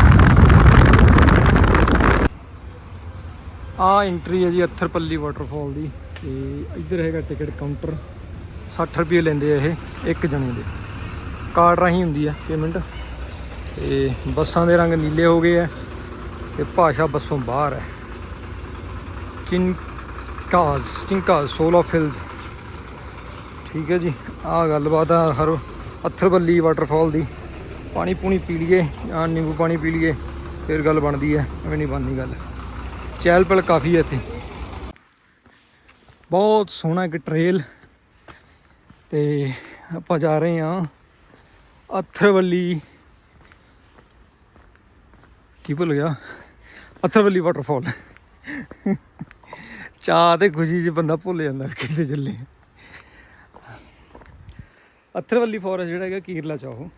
ਆ ਐਂਟਰੀ ਹੈ ਜੀ ਅਥਰਪੱਲੀ ਵਾਟਰਫਾਲ ਦੀ। ਤੇ ਇੱਧਰ ਹੈਗਾ ਟਿਕਟ ਕਾਊਂਟਰ 60 ਰੁਪਏ ਲੈਂਦੇ ਆ ਇਹ, ਇੱਕ ਜਣੇ ਦੇ। ਕਾਰਡ ਰਾਹੀਂ ਹੁੰਦੀ ਆ ਪੇਮੈਂਟ ਤੇ ਬੱਸਾਂ ਦੇ ਰੰਗ ਨੀਲੇ ਹੋ ਗਏ ਆ ਤੇ ਭਾਸ਼ਾ ਬੱਸੋਂ ਬਾਹਰ ਹੈ ਚਿੰਕਾਜ਼ ਚਿੰਕਾਜ਼ ਸੋਲੋ ਫਿਲਸ ਠੀਕ ਹੈ ਜੀ ਆ ਗੱਲਬਾਤ ਆ ਹਰ ਅਥਰਬੱਲੀ ਵਾਟਰਫਾਲ ਦੀ। ਪਾਣੀ ਪੂਣੀ ਪੀ ਲਈਏ, ਜਾਂ ਨਿੰਬੂ ਪਾਣੀ ਪੀ ਲਈਏ, ਫਿਰ ਗੱਲ ਬਣਦੀ ਹੈ ਐਵੇਂ ਨਹੀਂ ਬਣਦੀ ਗੱਲ। ਚਹਿਲ ਪਹਿਲ ਕਾਫੀ ਹੈ ਇੱਥੇ। ਬਹੁਤ ਸੋਹਣਾ ਇੱਕ ਟ੍ਰੇਲ ਤੇ ਆਪਾਂ ਜਾ ਰਹੇ ਹਾਂ ਅਥਰਵੱਲੀ। ਕੀ ਭੁੱਲ ਗਿਆ? ਅਥਰਵੱਲੀ ਵਾਟਰਫਾਲ ਚਾਹ ਤੇ ਖੁਸ਼ੀ 'ਚ ਬੰਦਾ ਭੁੱਲ ਜਾਂਦਾ ਵੀ ਕਿੱਥੇ ਚੱਲੇ। ਅਥਰਵੱਲੀ ਫੋਰੈਸਟ ਜਿਹੜਾ ਹੈਗਾ ਕੇਰਲਾ ਚ ਆ ਉਹ।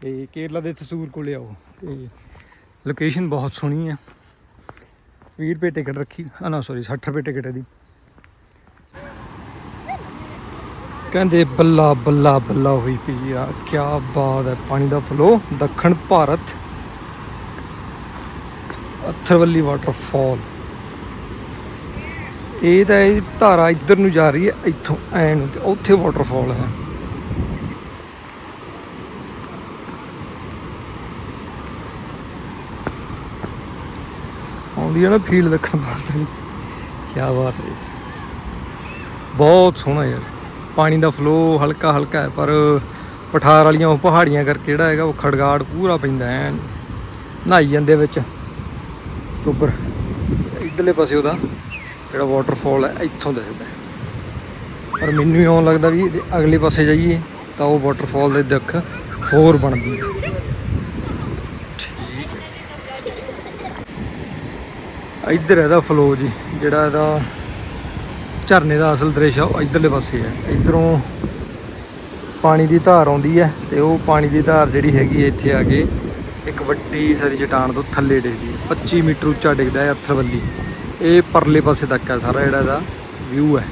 ਤੇ ਕੇਰਲਾ ਦੇ ਤਸੂਰ ਕੋਲੇ ਆ ਉਹ। ਤੇ ਲੋਕੇਸ਼ਨ ਬਹੁਤ ਸੋਹਣੀ ਹੈ 20 ਰੁਪਏ ਟਿਕਟ ਰੱਖੀ। ਆ ਨਾ ਸੌਰੀ 60 ਰੁਪਏ ਟਿਕਟ ਹੈ ਦੀ ਕਹਿੰਦੇ ਬੱਲਾ ਬੱਲਾ ਬੱਲਾ ਹੋਈ ਪਈ ਆ। ਕੀ ਬਾਤ ਹੈ, ਪਾਣੀ ਦਾ ਫਲੋ ਦੱਖਣ ਭਾਰਤ, ਅਥਰਵੱਲੀ ਵਾਟਰਫਾਲ ਇਹ ਤਾਂ ਇਹ ਧਾਰਾ ਇੱਧਰ ਨੂੰ ਜਾ ਰਹੀ ਹੈ, ਇੱਥੋਂ ਐ ਨੂੰ ਤੇ ਉੱਥੇ ਵਾਟਰਫਾਲ ਹੈ। ਆਉਂਦੀ ਹੈ ਨਾ ਫੀਲ ਦੱਖਣ ਭਾਰਤ ਦੀ। ਕੀ ਬਾਤ ਹੈ। ਬਹੁਤ ਸੋਹਣਾ ਯਾਰ। ਪਾਣੀ ਦਾ ਫਲੋ ਹਲਕਾ ਹਲਕਾ ਹੈ, ਪਰ ਪਠਾਰ ਵਾਲੀਆਂ ਉਹ ਪਹਾੜੀਆਂ ਕਰਕੇ ਜਿਹੜਾ ਹੈਗਾ ਉਹ ਖੜਗਾੜ ਪੂਰਾ ਪੈਂਦਾ ਹੈ। ਨਹਾਈ ਜਾਂਦੇ ਵਿੱਚ। ਚੋਬਰ, ਇਧਰਲੇ ਪਾਸੇ ਉਹਦਾ ਜਿਹੜਾ ਵਾਟਰਫਾਲ ਹੈ, ਇੱਥੋਂ ਦਿਖਦਾ ਪਰ ਮੈਨੂੰ ਇਉਂ ਲੱਗਦਾ ਵੀ ਅਗਲੇ ਪਾਸੇ ਜਾਈਏ, ਤਾਂ ਉਹ ਵਾਟਰਫਾਲ ਦੇ ਦਿੱਖ ਹੋਰ ਬਣਦੀ ਹੈ। ਇੱਧਰ ਇਹਦਾ ਫਲੋ ਜੀ, ਜਿਹੜਾ ਇਹਦਾ ਝਰਨੇ ਦਾ ਅਸਲ ਦ੍ਰਿਸ਼ ਆ, ਉਹ ਇੱਧਰਲੇ ਪਾਸੇ ਹੈ ਇੱਧਰੋਂ ਪਾਣੀ ਦੀ ਧਾਰ ਆਉਂਦੀ ਹੈ ਤੇ ਉਹ ਪਾਣੀ ਦੀ ਧਾਰ ਜਿਹੜੀ ਹੈਗੀ ਹੈ ਇੱਥੇ ਆ ਕੇ ਇੱਕ ਵੱਡੀ ਸਾਰੀ ਚਟਾਨ ਤੋਂ ਥੱਲੇ ਡਿੱਗਦੀ ਹੈ 25 ਮੀਟਰ ਉੱਚਾ ਡਿੱਗਦਾ ਹੈ ਅੱਥਰਵੱਲੀ। ਇਹ ਪਰਲੇ ਪਾਸੇ ਤੱਕ ਹੈ ਸਾਰਾ ਜਿਹੜਾ ਇਹਦਾ ਵਿਊ ਹੈ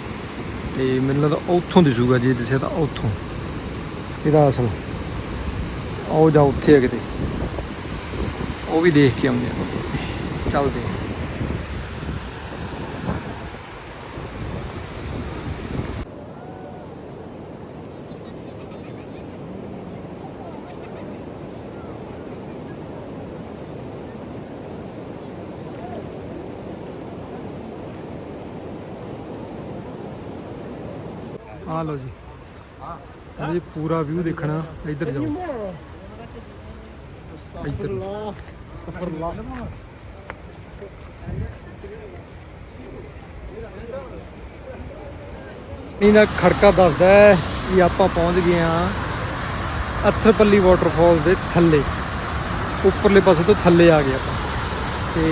ਤੇ ਮੈਨੂੰ ਲੱਗਦਾ ਉੱਥੋਂ ਦਿਸੂਗਾ ਜੇ ਦਿਸੇ ਤਾਂ ਉੱਥੋਂ। ਇਹਦਾ ਅਸਲ। ਆਓ ਜਾ ਉੱਥੇ ਹੈ ਕਿਤੇ। ਉਹ ਵੀ ਦੇਖ ਕੇ ਆਉਂਦੇ ਆ। ਚੱਲਦੇ ਆ। ਆ ਲਓ ਜੀ। ਇਹਦੇ ਪੂਰਾ ਵਿਊ ਦੇਖਣਾ। ਇੱਧਰ ਜਾਓ। ਇੱਧਰ। ਇਹਦਾ ਖੜਕਾ ਦੱਸਦਾ ਹੈ ਕਿ ਆਪਾਂ ਪਹੁੰਚ ਗਏ ਆ ਅਥਰਪੱਲੀ ਵਾਟਰਫਾਲ ਦੇ ਥੱਲੇ। ਉੱਪਰਲੇ ਪਾਸੇ ਤੋਂ ਥੱਲੇ ਆ ਗਏ ਆਪਾਂ। ਤੇ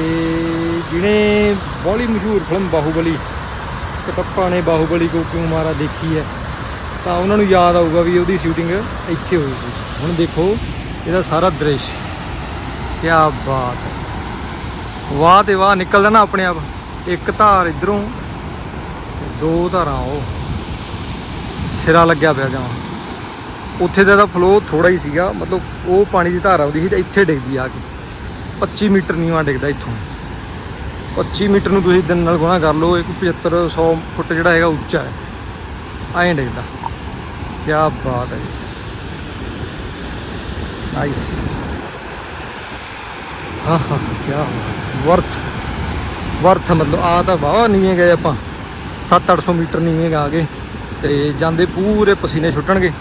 ਜਿਹਨੇ ਬੜੀ ਮਸ਼ਹੂਰ ਫਿਲਮ ਬਾਹੂਬਲੀ, ਕਟੱਪਾ ਨੇ ਬਾਹੂਬਲੀ ਕੋ ਕਿਉਂ ਮਾਰਾ ਦੇਖੀ ਹੈ? ਤਾਂ ਉਹਨਾਂ ਨੂੰ ਯਾਦ ਆਊਗਾ ਵੀ ਉਹਦੀ ਸ਼ੂਟਿੰਗ ਇੱਥੇ ਹੋਈ ਸੀ। ਹੁਣ ਦੇਖੋ, ਇਹਦਾ ਸਾਰਾ ਦ੍ਰਿਸ਼। ਕੀ ਬਾਤ ਹੈ। ਵਾਹ ਤੇ ਵਾਹ, ਨਿਕਲਦਾ ਨਾ ਆਪਣੇ ਆਪ। ਇੱਕ ਧਾਰ ਇਧਰੋਂ ਦੋ ਧਾਰਾਂ ਉਹ। ਸਿਰਾ ਲੱਗਿਆ ਪਿਆ ਜਮਾਂ। ਉੱਥੇ ਦਾ ਇਹਦਾ ਫਲੋ ਥੋੜਾ ਹੀ ਸੀਗਾ। ਮਤਲਬ ਉਹ ਪਾਣੀ ਦੀ ਧਾਰਾ ਆਉਂਦੀ ਸੀ ਤਾਂ ਇੱਥੇ ਡਿੱਗਦੀ ਆ ਕੇ। 25 ਮੀਟਰ ਨੀਵਾਂ ਡਿੱਗਦਾ ਇੱਥੋਂ। 25 ਮੀਟਰ ਨੂੰ ਤੁਸੀਂ ਦਿਨ ਨਾਲ ਗੁਣਾ ਕਰ ਲਓ, ਇੱਕ 75 100 ਫੁੱਟ ਜਿਹੜਾ ਹੈਗਾ ਉੱਚਾ ਹੈ। ਐਂ ਡਿੱਗਦਾ। ਕੀ ਬਾਤ ਹੈ ਜੀ। ਨਾਈਸ ਹਾਂ ਹਾਂ ਕੀ ਵਰਥ ਵਰਥ ਮਤਲਬ ਆ ਤਾਂ ਵਾਹ ਨੀਵੇਂ ਗਏ ਆਪਾਂ। 7-800 ਮੀਟਰ ਨੀਵੇਂ ਆ ਗਏ ਤੇ ਜਾਂਦੇ ਪੂਰੇ ਪਸੀਨੇ ਛੁੱਟਣਗੇ,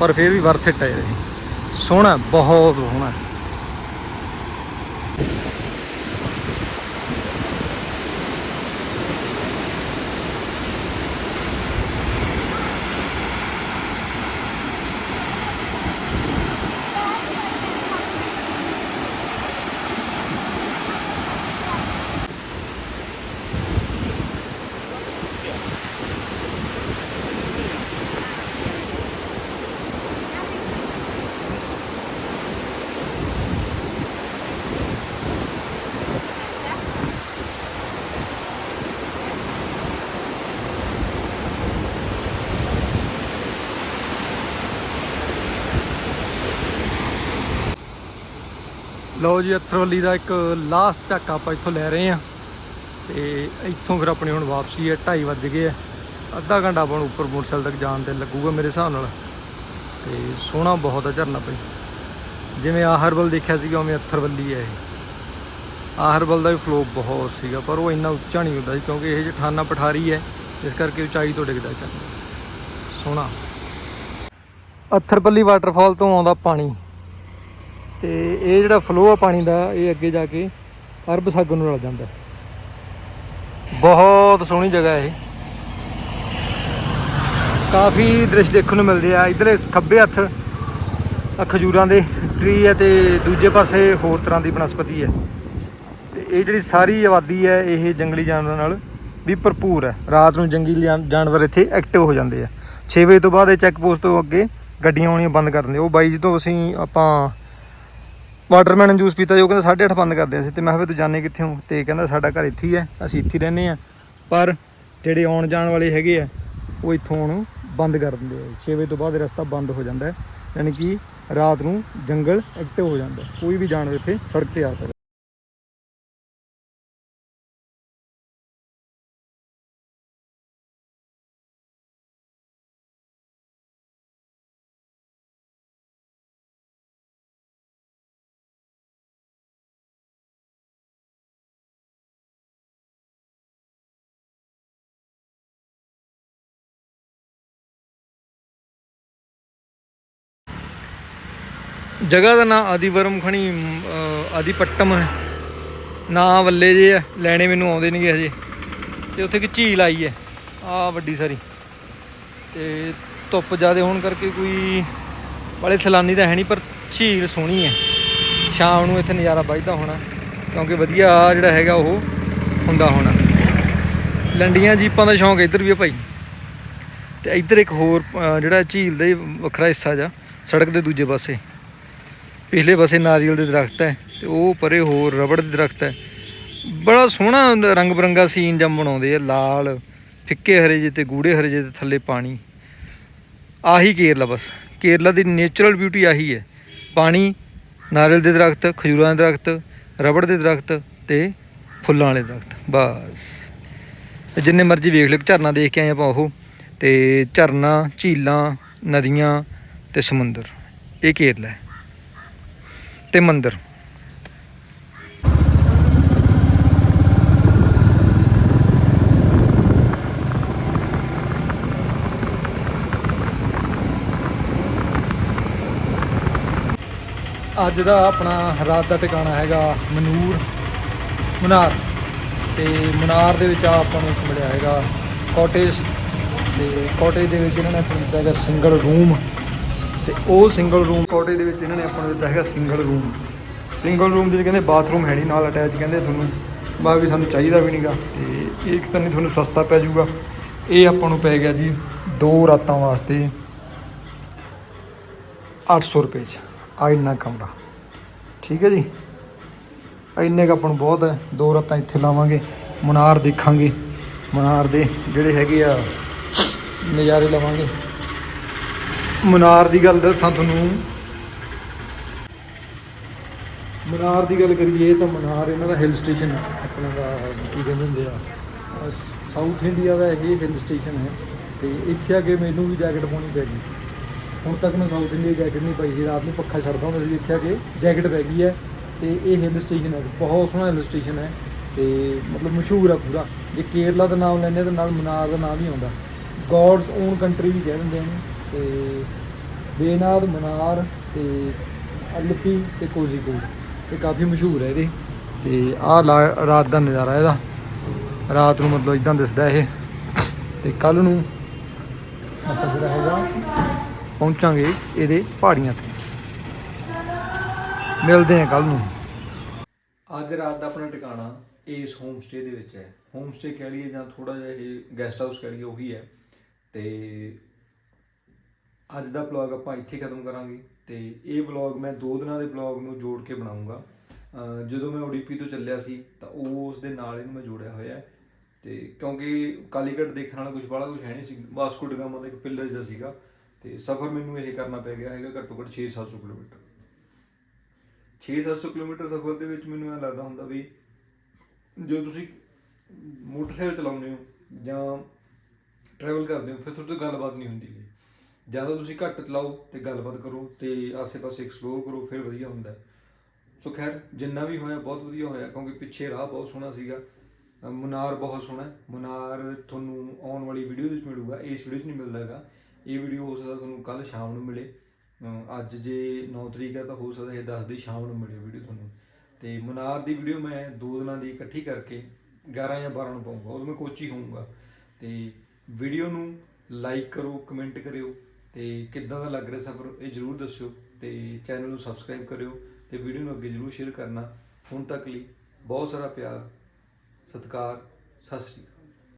ਪਰ ਫਿਰ ਵੀ ਵਰਥ ਇਟ ਹੈ ਸੋਹਣਾ ਬਹੁਤ ਸੋਹਣਾ ਲਓ ਜੀ ਅਥਰਵੱਲੀ ਦਾ ਇੱਕ ਲਾਸਟ ਝੱਕ ਆਪਾਂ ਇੱਥੋਂ ਲੈ ਰਹੇ ਆ ਤੇ ਇੱਥੋਂ ਫਿਰ ਆਪਣੀ ਹੁਣ ਵਾਪਸੀ ਹੈ 2:30 ਵੱਜ ਗਏ ਆ। ਅੱਧਾ ਘੰਟਾ ਆਪਾਂ ਨੂੰ ਉੱਪਰ ਮੋਟਰਸਾਈਕਲ ਤੱਕ ਜਾਣ ਤੇ ਲੱਗੂਗਾ ਮੇਰੇ ਹਿਸਾਬ ਨਾਲ। ਤੇ ਸੋਹਣਾ ਬਹੁਤ ਆ, ਝਰਨਾ ਪਈ ਜਿਵੇਂ ਆਹਰਬਲ ਦੇਖਿਆ ਸੀਗਾ, ਉਵੇਂ ਅਥਰਵੱਲੀ ਹੈ ਇਹ। ਆਹਰਬਲ ਦਾ ਵੀ ਫਲੋ ਬਹੁਤ ਸੀਗਾ, ਪਰ ਉਹ ਇੰਨਾ ਉੱਚਾ ਨਹੀਂ ਹੁੰਦਾ ਸੀ, ਕਿਉਂਕਿ ਇਹ ਜਠਾਨਾ ਪਠਾਰੀ ਹੈ, ਇਸ ਕਰਕੇ ਉਚਾਈ ਤੋਂ ਡਿੱਗਦਾ ਝਰਨਾ। ਸੋਹਣਾ। ਅਥਰਪੱਲੀ ਵਾਟਰਫਾਲ ਤੋਂ ਆਉਂਦਾ ਪਾਣੀ। ਤੇ ਇਹ ਜਿਹੜਾ ਫਲੋ ਆ ਪਾਣੀ ਦਾ, ਇਹ ਅੱਗੇ ਜਾ ਕੇ ਅਰਬ ਸਾਗਰ ਨੂੰ ਰਲ ਜਾਂਦਾ। ਬਹੁਤ ਸੋਹਣੀ ਜਗ੍ਹਾ ਇਹ। ਕਾਫੀ ਦ੍ਰਿਸ਼ ਦੇਖਣ ਨੂੰ ਮਿਲਦੇ ਆ। ਇਧਰਲੇ ਖੱਬੇ ਹੱਥ ਖਜੂਰਾਂ ਦੇ ਟਰੀ ਹੈ ਤੇ ਦੂਜੇ ਪਾਸੇ ਹੋਰ ਤਰ੍ਹਾਂ ਦੀ ਬਨਸਪਤੀ ਹੈ ਤੇ ਇਹ ਜਿਹੜੀ ਸਾਰੀ ਆਬਾਦੀ ਹੈ ਇਹ ਜੰਗਲੀ ਜਾਨਵਰਾਂ ਨਾਲ ਵੀ ਭਰਪੂਰ ਹੈ ਰਾਤ ਨੂੰ ਜੰਗਲੀ ਜਾਨ- ਜਾਨਵਰ ਇੱਥੇ ਐਕਟਿਵ ਹੋ ਜਾਂਦੇ ਆ। 6 ਵਜੇ ਤੋਂ ਬਾਅਦ ਇਹ ਚੈੱਕ ਪੋਸਟ ਤੋਂ ਅੱਗੇ ਗੱਡੀਆਂ ਆਉਣੀਆਂ ਬੰਦ ਕਰ ਦਿੰਦੇ ਉਹ ਬਾਈ ਜੀ ਤੋਂ ਅਸੀਂ ਆਪਾਂ ਵਾਟਰਮੈਨ ਜੂਸ ਪੀਤਾ, ਜੋ ਕਹਿੰਦਾ 8:30 ਬੰਦ ਕਰਦੇ ਅਸੀਂ। ਤੇ ਮੈਂ ਕਿਹਾ ਵੀ ਤੂੰ ਜਾਣੇ ਕਿੱਥੇ ਹੋ? ਤੇ ਕਹਿੰਦਾ, ਸਾਡਾ ਘਰ ਇੱਥੇ ਹੀ ਹੈ ਅਸੀਂ ਇੱਥੇ ਹੀ ਰਹਿੰਦੇ ਆ। ਪਰ ਜਿਹੜੇ ਆਉਣ ਜਾਣ ਵਾਲੇ ਹੈਗੇ ਆ, ਉਹ ਇੱਥੋਂ ਉਹਨੂੰ ਬੰਦ ਕਰ ਦਿੰਦੇ ਆ। 6 ਵਜੇ ਤੋਂ ਬਾਅਦ ਰਸਤਾ ਬੰਦ ਹੋ ਜਾਂਦਾ ਹੈ। ਯਾਨੀ ਕਿ ਰਾਤ ਨੂੰ ਜੰਗਲ ਐਕਟਿਵ ਹੋ ਜਾਂਦਾ ਕੋਈ ਵੀ ਜਾਨਵਰ ਇੱਥੇ ਸੜਕ ਤੇ ਆ ਸਕਦਾ ਜਗ੍ਹਾ ਦਾ ਨਾਂ ਆਦੀਵਰਮ ਖਣੀ ਅਹ, ਆਦੀਪੱਟਮ ਹੈ। ਨਾਂ ਵੱਲੇ ਜੇ ਆ ਲੈਣੇ ਮੈਨੂੰ ਆਉਂਦੇ ਨਹੀਂਗੇ ਹਜੇ। ਤੇ ਉੱਥੇ ਇੱਕ ਝੀਲ ਆਈ ਹੈ। ਆ ਵੱਡੀ ਸਾਰੀ। ਤੇ ਧੁੱਪ ਜ਼ਿਆਦੇ ਹੋਣ ਕਰਕੇ ਕੋਈ ਵਾਲੇ ਸੈਲਾਨੀ ਤਾਂ ਹੈ ਨਹੀਂ ਪਰ ਝੀਲ ਸੋਹਣੀ ਹੈ। ਸ਼ਾਮ ਨੂੰ ਇੱਥੇ ਨਜ਼ਾਰਾ ਵੱਜਦਾ ਹੋਣਾ ਕਿਉਂਕਿ ਵਧੀਆ ਜਿਹੜਾ ਹੈਗਾ ਉਹ ਹੁੰਦਾ ਹੋਣਾ। ਲੰਡੀਆਂ ਜੀਪਾਂ ਦਾ ਸ਼ੌਂਕ ਇੱਧਰ ਵੀ ਆ ਭਾਈ। ਤੇ ਇੱਧਰ ਇੱਕ ਹੋਰ ਜਿਹੜਾ ਝੀਲ ਦਾ ਹੀ ਵੱਖਰਾ ਹਿੱਸਾ ਜਾ ਸੜਕ ਦੇ ਦੂਜੇ ਪਾਸੇ। ਪਿਛਲੇ ਪਾਸੇ ਨਾਰੀਅਲ ਦੇ ਦਰਖਤ ਹੈ ਤੇ ਉਹ ਪਰੇ ਹੋਰ ਰਬੜ ਦੇ ਦਰਖਤ ਹੈ। ਬੜਾ ਸੋਹਣਾ ਰੰਗ ਬਰੰਗਾ ਸੀਨ ਜੰਮ ਬਣਾਉਂਦੇ ਆ, ਲਾਲ, ਫਿੱਕੇ ਹਰੇ ਜਿਹੇ ਤੇ ਗੂੜੇ ਹਰੇ ਜੇ ਤੇ ਥੱਲੇ ਪਾਣੀ। ਆਹੀ ਕੇਰਲਾ ਬਸ। ਕੇਰਲਾ ਦੀ ਨੇਚਰਲ ਬਿਊਟੀ ਆਹੀ ਹੈ। ਪਾਣੀ, ਨਾਰੀਅਲ ਦੇ ਦਰਖਤ, ਖਜੂਰਾਂ ਦੇ ਦਰਖਤ, ਰਬੜ ਦੇ ਦਰਖਤ ਤੇ ਫੁੱਲਾਂ ਵਾਲੇ ਦਰਖਤ। ਬਸ। ਜਿੰਨੇ ਮਰਜ਼ੀ ਵੇਖ ਲਿਓ, ਝਰਨਾ ਦੇਖ ਕੇ ਆਏ ਆਪਾਂ ਉਹ। ਤੇ ਝਰਨਾ, ਝੀਲਾਂ, ਨਦੀਆਂ ਤੇ ਸਮੁੰਦਰ। ਇਹ ਕੇਰਲਾ ਹੈ। ਤੇ ਮੰਦਰ। ਅੱਜ ਦਾ ਆਪਣਾ ਰਾਤ ਦਾ ਟਿਕਾਣਾ ਹੈਗਾ ਮਨੂਰ ਮਨਾਰ। ਤੇ ਮਨਾਰ ਦੇ ਵਿੱਚ ਆਪਾਂ ਨੂੰ ਇੱਕ ਮਿਲਿਆ ਹੈਗਾ ਕਾਟੇਜ ਤੇ ਕਾਟੇਜ ਦੇ ਵਿੱਚ ਇਹਨਾਂ ਨੇ ਆਪਾਂ ਨੂੰ ਦਿੱਤਾ ਹੈਗਾ ਸਿੰਗਲ ਰੂਮ ਤੇ ਉਹ ਸਿੰਗਲ ਰੂਮ ਕਾਟੇਜ ਦੇ ਵਿੱਚ ਇਹਨਾਂ ਨੇ ਆਪਾਂ ਨੂੰ ਦਿੱਤਾ ਹੈਗਾ ਸਿੰਗਲ ਰੂਮ ਸਿੰਗਲ ਰੂਮ ਦੇ ਵਿੱਚ ਕਹਿੰਦੇ ਬਾਥਰੂਮ ਹੈ ਨਹੀਂ ਨਾਲ ਅਟੈਚ ਕਹਿੰਦੇ ਤੁਹਾਨੂੰ ਬਾ ਵੀ ਸਾਨੂੰ ਚਾਹੀਦਾ ਵੀ ਨਹੀਂਗਾ ਤੇ ਇਹ ਇੱਕ ਤਾਂ ਨਹੀਂ ਤੁਹਾਨੂੰ ਸਸਤਾ ਪੈ ਜਾਊਗਾ। ਇਹ ਆਪਾਂ ਨੂੰ ਪੈ ਗਿਆ ਜੀ ਦੋ ਰਾਤਾਂ ਵਾਸਤੇ 800 ਰੁਪਏ ਚ ਆ ਇੰਨਾ ਕਮਰਾ। ਠੀਕ ਹੈ ਜੀ? ਇੰਨੇ ਕੁ ਆਪਾਂ ਨੂੰ ਬਹੁਤ ਹੈ, ਦੋ ਰਾਤਾਂ ਇੱਥੇ ਲਾਵਾਂਗੇ, ਮਨਾਰ ਦੇਖਾਂਗੇ। ਮਨਾਰ ਦੇ ਜਿਹੜੇ ਹੈਗੇ ਆ ਨਜ਼ਾਰੇ ਲਵਾਂਗੇ। ਮਨਾਰ ਦੀ ਗੱਲ ਦੱਸਾਂ ਤੁਹਾਨੂੰ। ਮਨਾਰ ਦੀ ਗੱਲ ਕਰੀਏ ਤਾਂ ਮਨਾਰ ਇਹਨਾਂ ਦਾ ਹਿਲ ਸਟੇਸ਼ਨ ਹੈ, ਆਪਣਾ ਦਾ ਕੀ ਕਹਿੰਦੇ ਹੁੰਦੇ ਆ ਸਾਊਥ ਇੰਡੀਆ ਦਾ ਇਹ ਹਿਲ ਸਟੇਸ਼ਨ ਹੈ ਤੇ ਇੱਥੇ ਆ ਕੇ ਮੈਨੂੰ ਵੀ ਜੈਕਟ ਪਾਉਣੀ ਪੈ ਗਈ। ਹੁਣ ਤੱਕ ਮੈਂ ਸਾਊਥ ਇੰਡੀਆ ਜੈਕਟ ਨਹੀਂ ਪਾਈ ਸੀ, ਰਾਤ ਨੂੰ ਪੱਖਾ ਛੱਡਦਾ ਹੁੰਦਾ ਸੀ, ਇੱਥੇ ਆ ਕੇ ਜੈਕਟ ਪੈ ਗਈ ਹੈ ਤੇ ਇਹ ਹਿਲ ਸਟੇਸ਼ਨ ਹੈ, ਬਹੁਤ ਸੋਹਣਾ ਹਿਲ ਸਟੇਸ਼ਨ ਹੈ ਤੇ ਮਤਲਬ ਮਸ਼ਹੂਰ ਆ ਪੂਰਾ। ਜੇ ਕੇਰਲਾ ਦਾ ਨਾਮ ਲੈਂਦੇ ਤਾਂ ਨਾਲ ਮਨਾਰ ਦਾ ਨਾਮ ਹੀ ਆਉਂਦਾ। ਗੋਡਸ ਓਨ ਕੰਟਰੀ ਵੀ ਕਹਿ ਦਿੰਦੇ ਨੇ ਤੇ ਬੇਨਾਦ ਮਨਾਰ ਤੇ ਅਲਪੀ ਤੇ ਕੋਜ਼ੀਕੋਡ। ਇਹ ਕਾਫੀ ਮਸ਼ਹੂਰ ਹੈ ਇਹਦੇ। ਤੇ ਆਹ ਰਾਤ ਦਾ ਨਜ਼ਾਰਾ ਇਹਦਾ। ਰਾਤ ਨੂੰ ਮਤਲਬ ਇਦਾਂ ਦਿਸਦਾ ਇਹ। ਤੇ ਕੱਲ ਨੂੰ ਆਪਾਂ ਜਿਹੜਾ ਹੈਗਾ, ਪਹੁੰਚਾਂਗੇ ਇਹਦੇ ਪਹਾੜੀਆਂ ਤੇ। ਮਿਲਦੇ ਹਾਂ ਕੱਲ ਨੂੰ। ਅੱਜ ਰਾਤ ਦਾ ਆਪਣਾ ਟਿਕਾਣਾ ਇਸ ਹੋਮ ਸਟੇ ਦੇ ਵਿੱਚ ਹੈ। ਹੋਮ ਸਟੇ ਕਹਿ ਲਈਏ ਜਾਂ ਥੋੜਾ ਜਿਹਾ ਇਹ ਗੈਸਟ ਹਾਊਸ ਕਹਿ ਲਈਏ, ਉਹੀ ਹੈ। ਤੇ ਅੱਜ ਦਾ ਵਲੌਗ ਆਪਾਂ ਇੱਥੇ ਖਤਮ ਕਰਾਂਗੇ ਤੇ ਇਹ ਵਲੌਗ ਮੈਂ ਦੋ ਦਿਨਾਂ ਦੇ ਵਲੌਗ ਨੂੰ ਜੋੜ ਕੇ ਬਣਾਉਂਗਾ। ਜਦੋਂ ਮੈਂ ਓਡੀਪੀ ਤੋਂ ਚੱਲਿਆ ਸੀ ਤਾਂ ਉਹ ਉਸ ਦੇ ਨਾਲ ਇਹਨੂੰ ਮੈਂ ਜੋੜਿਆ ਹੋਇਆ ਹੈ। ਤੇ ਕਿਉਂਕਿ ਕਾਲੀਕਟ ਦੇਖਣ ਵਾਲਾ ਕੁਝ ਬੜਾ ਕੁਝ ਹੈ ਨਹੀਂ ਸੀ, ਵਾਸਕੋ ਡ ਦਾ ਇੱਕ ਪਿਲਰ ਜਿਹਾ ਸੀਗਾ ਤੇ ਸਫ਼ਰ ਮੈਨੂੰ ਇਹ ਕਰਨਾ ਪੈ ਗਿਆ ਹੈਗਾ ਘੱਟੋ ਘੱਟ 6-700 ਕਿਲੋਮੀਟਰ। 6-700 ਕਿਲੋਮੀਟਰ ਸਫ਼ਰ ਦੇ ਵਿੱਚ ਮੈਨੂੰ ਇਹ ਲੱਗਦਾ ਹੁੰਦਾ ਵੀ ਜੋ ਤੁਸੀਂ ਮੋਟਰਸਾਈਕਲ ਚਲਾਉਂਦੇ ਹੋ ਜਾਂ ਟਰੈਵਲ ਕਰਦੇ ਹੋ, ਫਿਰ ਤੁਹਾਡੇ ਤੋਂ ਗੱਲਬਾਤ ਨਹੀਂ ਹੁੰਦੀ ਜ਼ਿਆਦਾ ਤੁਸੀਂ ਘੱਟ ਚਲਾਓ ਤੇ ਗੱਲਬਾਤ ਕਰੋ ਤੇ ਆਸੇ-ਪਾਸੇ ਐਕਸਪਲੋਰ ਕਰੋ ਫਿਰ ਵਧੀਆ ਹੁੰਦਾ ਸੋ ਖੈਰ ਜਿੰਨਾ ਵੀ ਹੋਇਆ ਬਹੁਤ ਵਧੀਆ ਹੋਇਆ ਕਿਉਂਕਿ ਪਿੱਛੇ ਰਾਹ ਬਹੁਤ ਸੋਹਣਾ ਸੀਗਾ। ਅ, ਮੁਨਾਰ ਬਹੁਤ ਸੋਹਣਾ ਹੈ। ਮੁਨਾਰ ਤੁਹਾਨੂੰ ਆਉਣ ਵਾਲੀ ਵੀਡੀਓ ਦੇ ਵਿੱਚ ਮਿਲੂਗਾ ਇਸ ਵੀਡੀਓ 'ਚ ਨਹੀਂ ਮਿਲਦਾ ਹੈਗਾ। ਇਹ ਵੀਡੀਓ ਹੋ ਸਕਦਾ ਤੁਹਾਨੂੰ ਕੱਲ ਸ਼ਾਮ ਨੂੰ ਮਿਲੇ। ਅੱਜ ਜੇ 9 ਤਰੀਕ ਹੈ ਤਾਂ ਹੋ ਸਕਦਾ ਇਹ 10 ਦੀ ਸ਼ਾਮ ਨੂੰ ਮਿਲੇ ਵੀਡੀਓ ਤੁਹਾਨੂੰ। ਤੇ ਮਨਾਰ ਦੀ ਵੀਡੀਓ ਮੈਂ ਦੋ ਦਿਨਾਂ ਦੀ ਇਕੱਠੀ ਕਰਕੇ 11 ਜਾਂ 12 ਨੂੰ ਪਾਉਂਗਾ ਉਦੋਂ ਮੈਂ ਕੋਚੀ ਹੋਊਂਗਾ। ਤੇ ਵੀਡੀਓ ਨੂੰ ਲਾਈਕ ਕਰੋ ਕਮੈਂਟ ਕਰਿਓ। ਤੇ ਕਿੱਦਾਂ ਦਾ ਲੱਗ ਰਿਹਾ ਸਫ਼ਰ, ਇਹ ਜਰੂਰ ਦੱਸਿਓ ਤੇ ਚੈਨਲ ਨੂੰ ਸਬਸਕ੍ਰਾਈਬ ਕਰਿਓ ਤੇ ਵੀਡੀਓ ਨੂੰ ਅੱਗੇ ਜਰੂਰ ਸ਼ੇਅਰ ਕਰਨਾ। ਹੁਣ ਤੱਕ ਲਈ ਬਹੁਤ ਸਾਰਾ ਪਿਆਰ, ਸਤਿਕਾਰ, ਸਤਿ ਸ਼੍ਰੀ ਅਕਾਲ।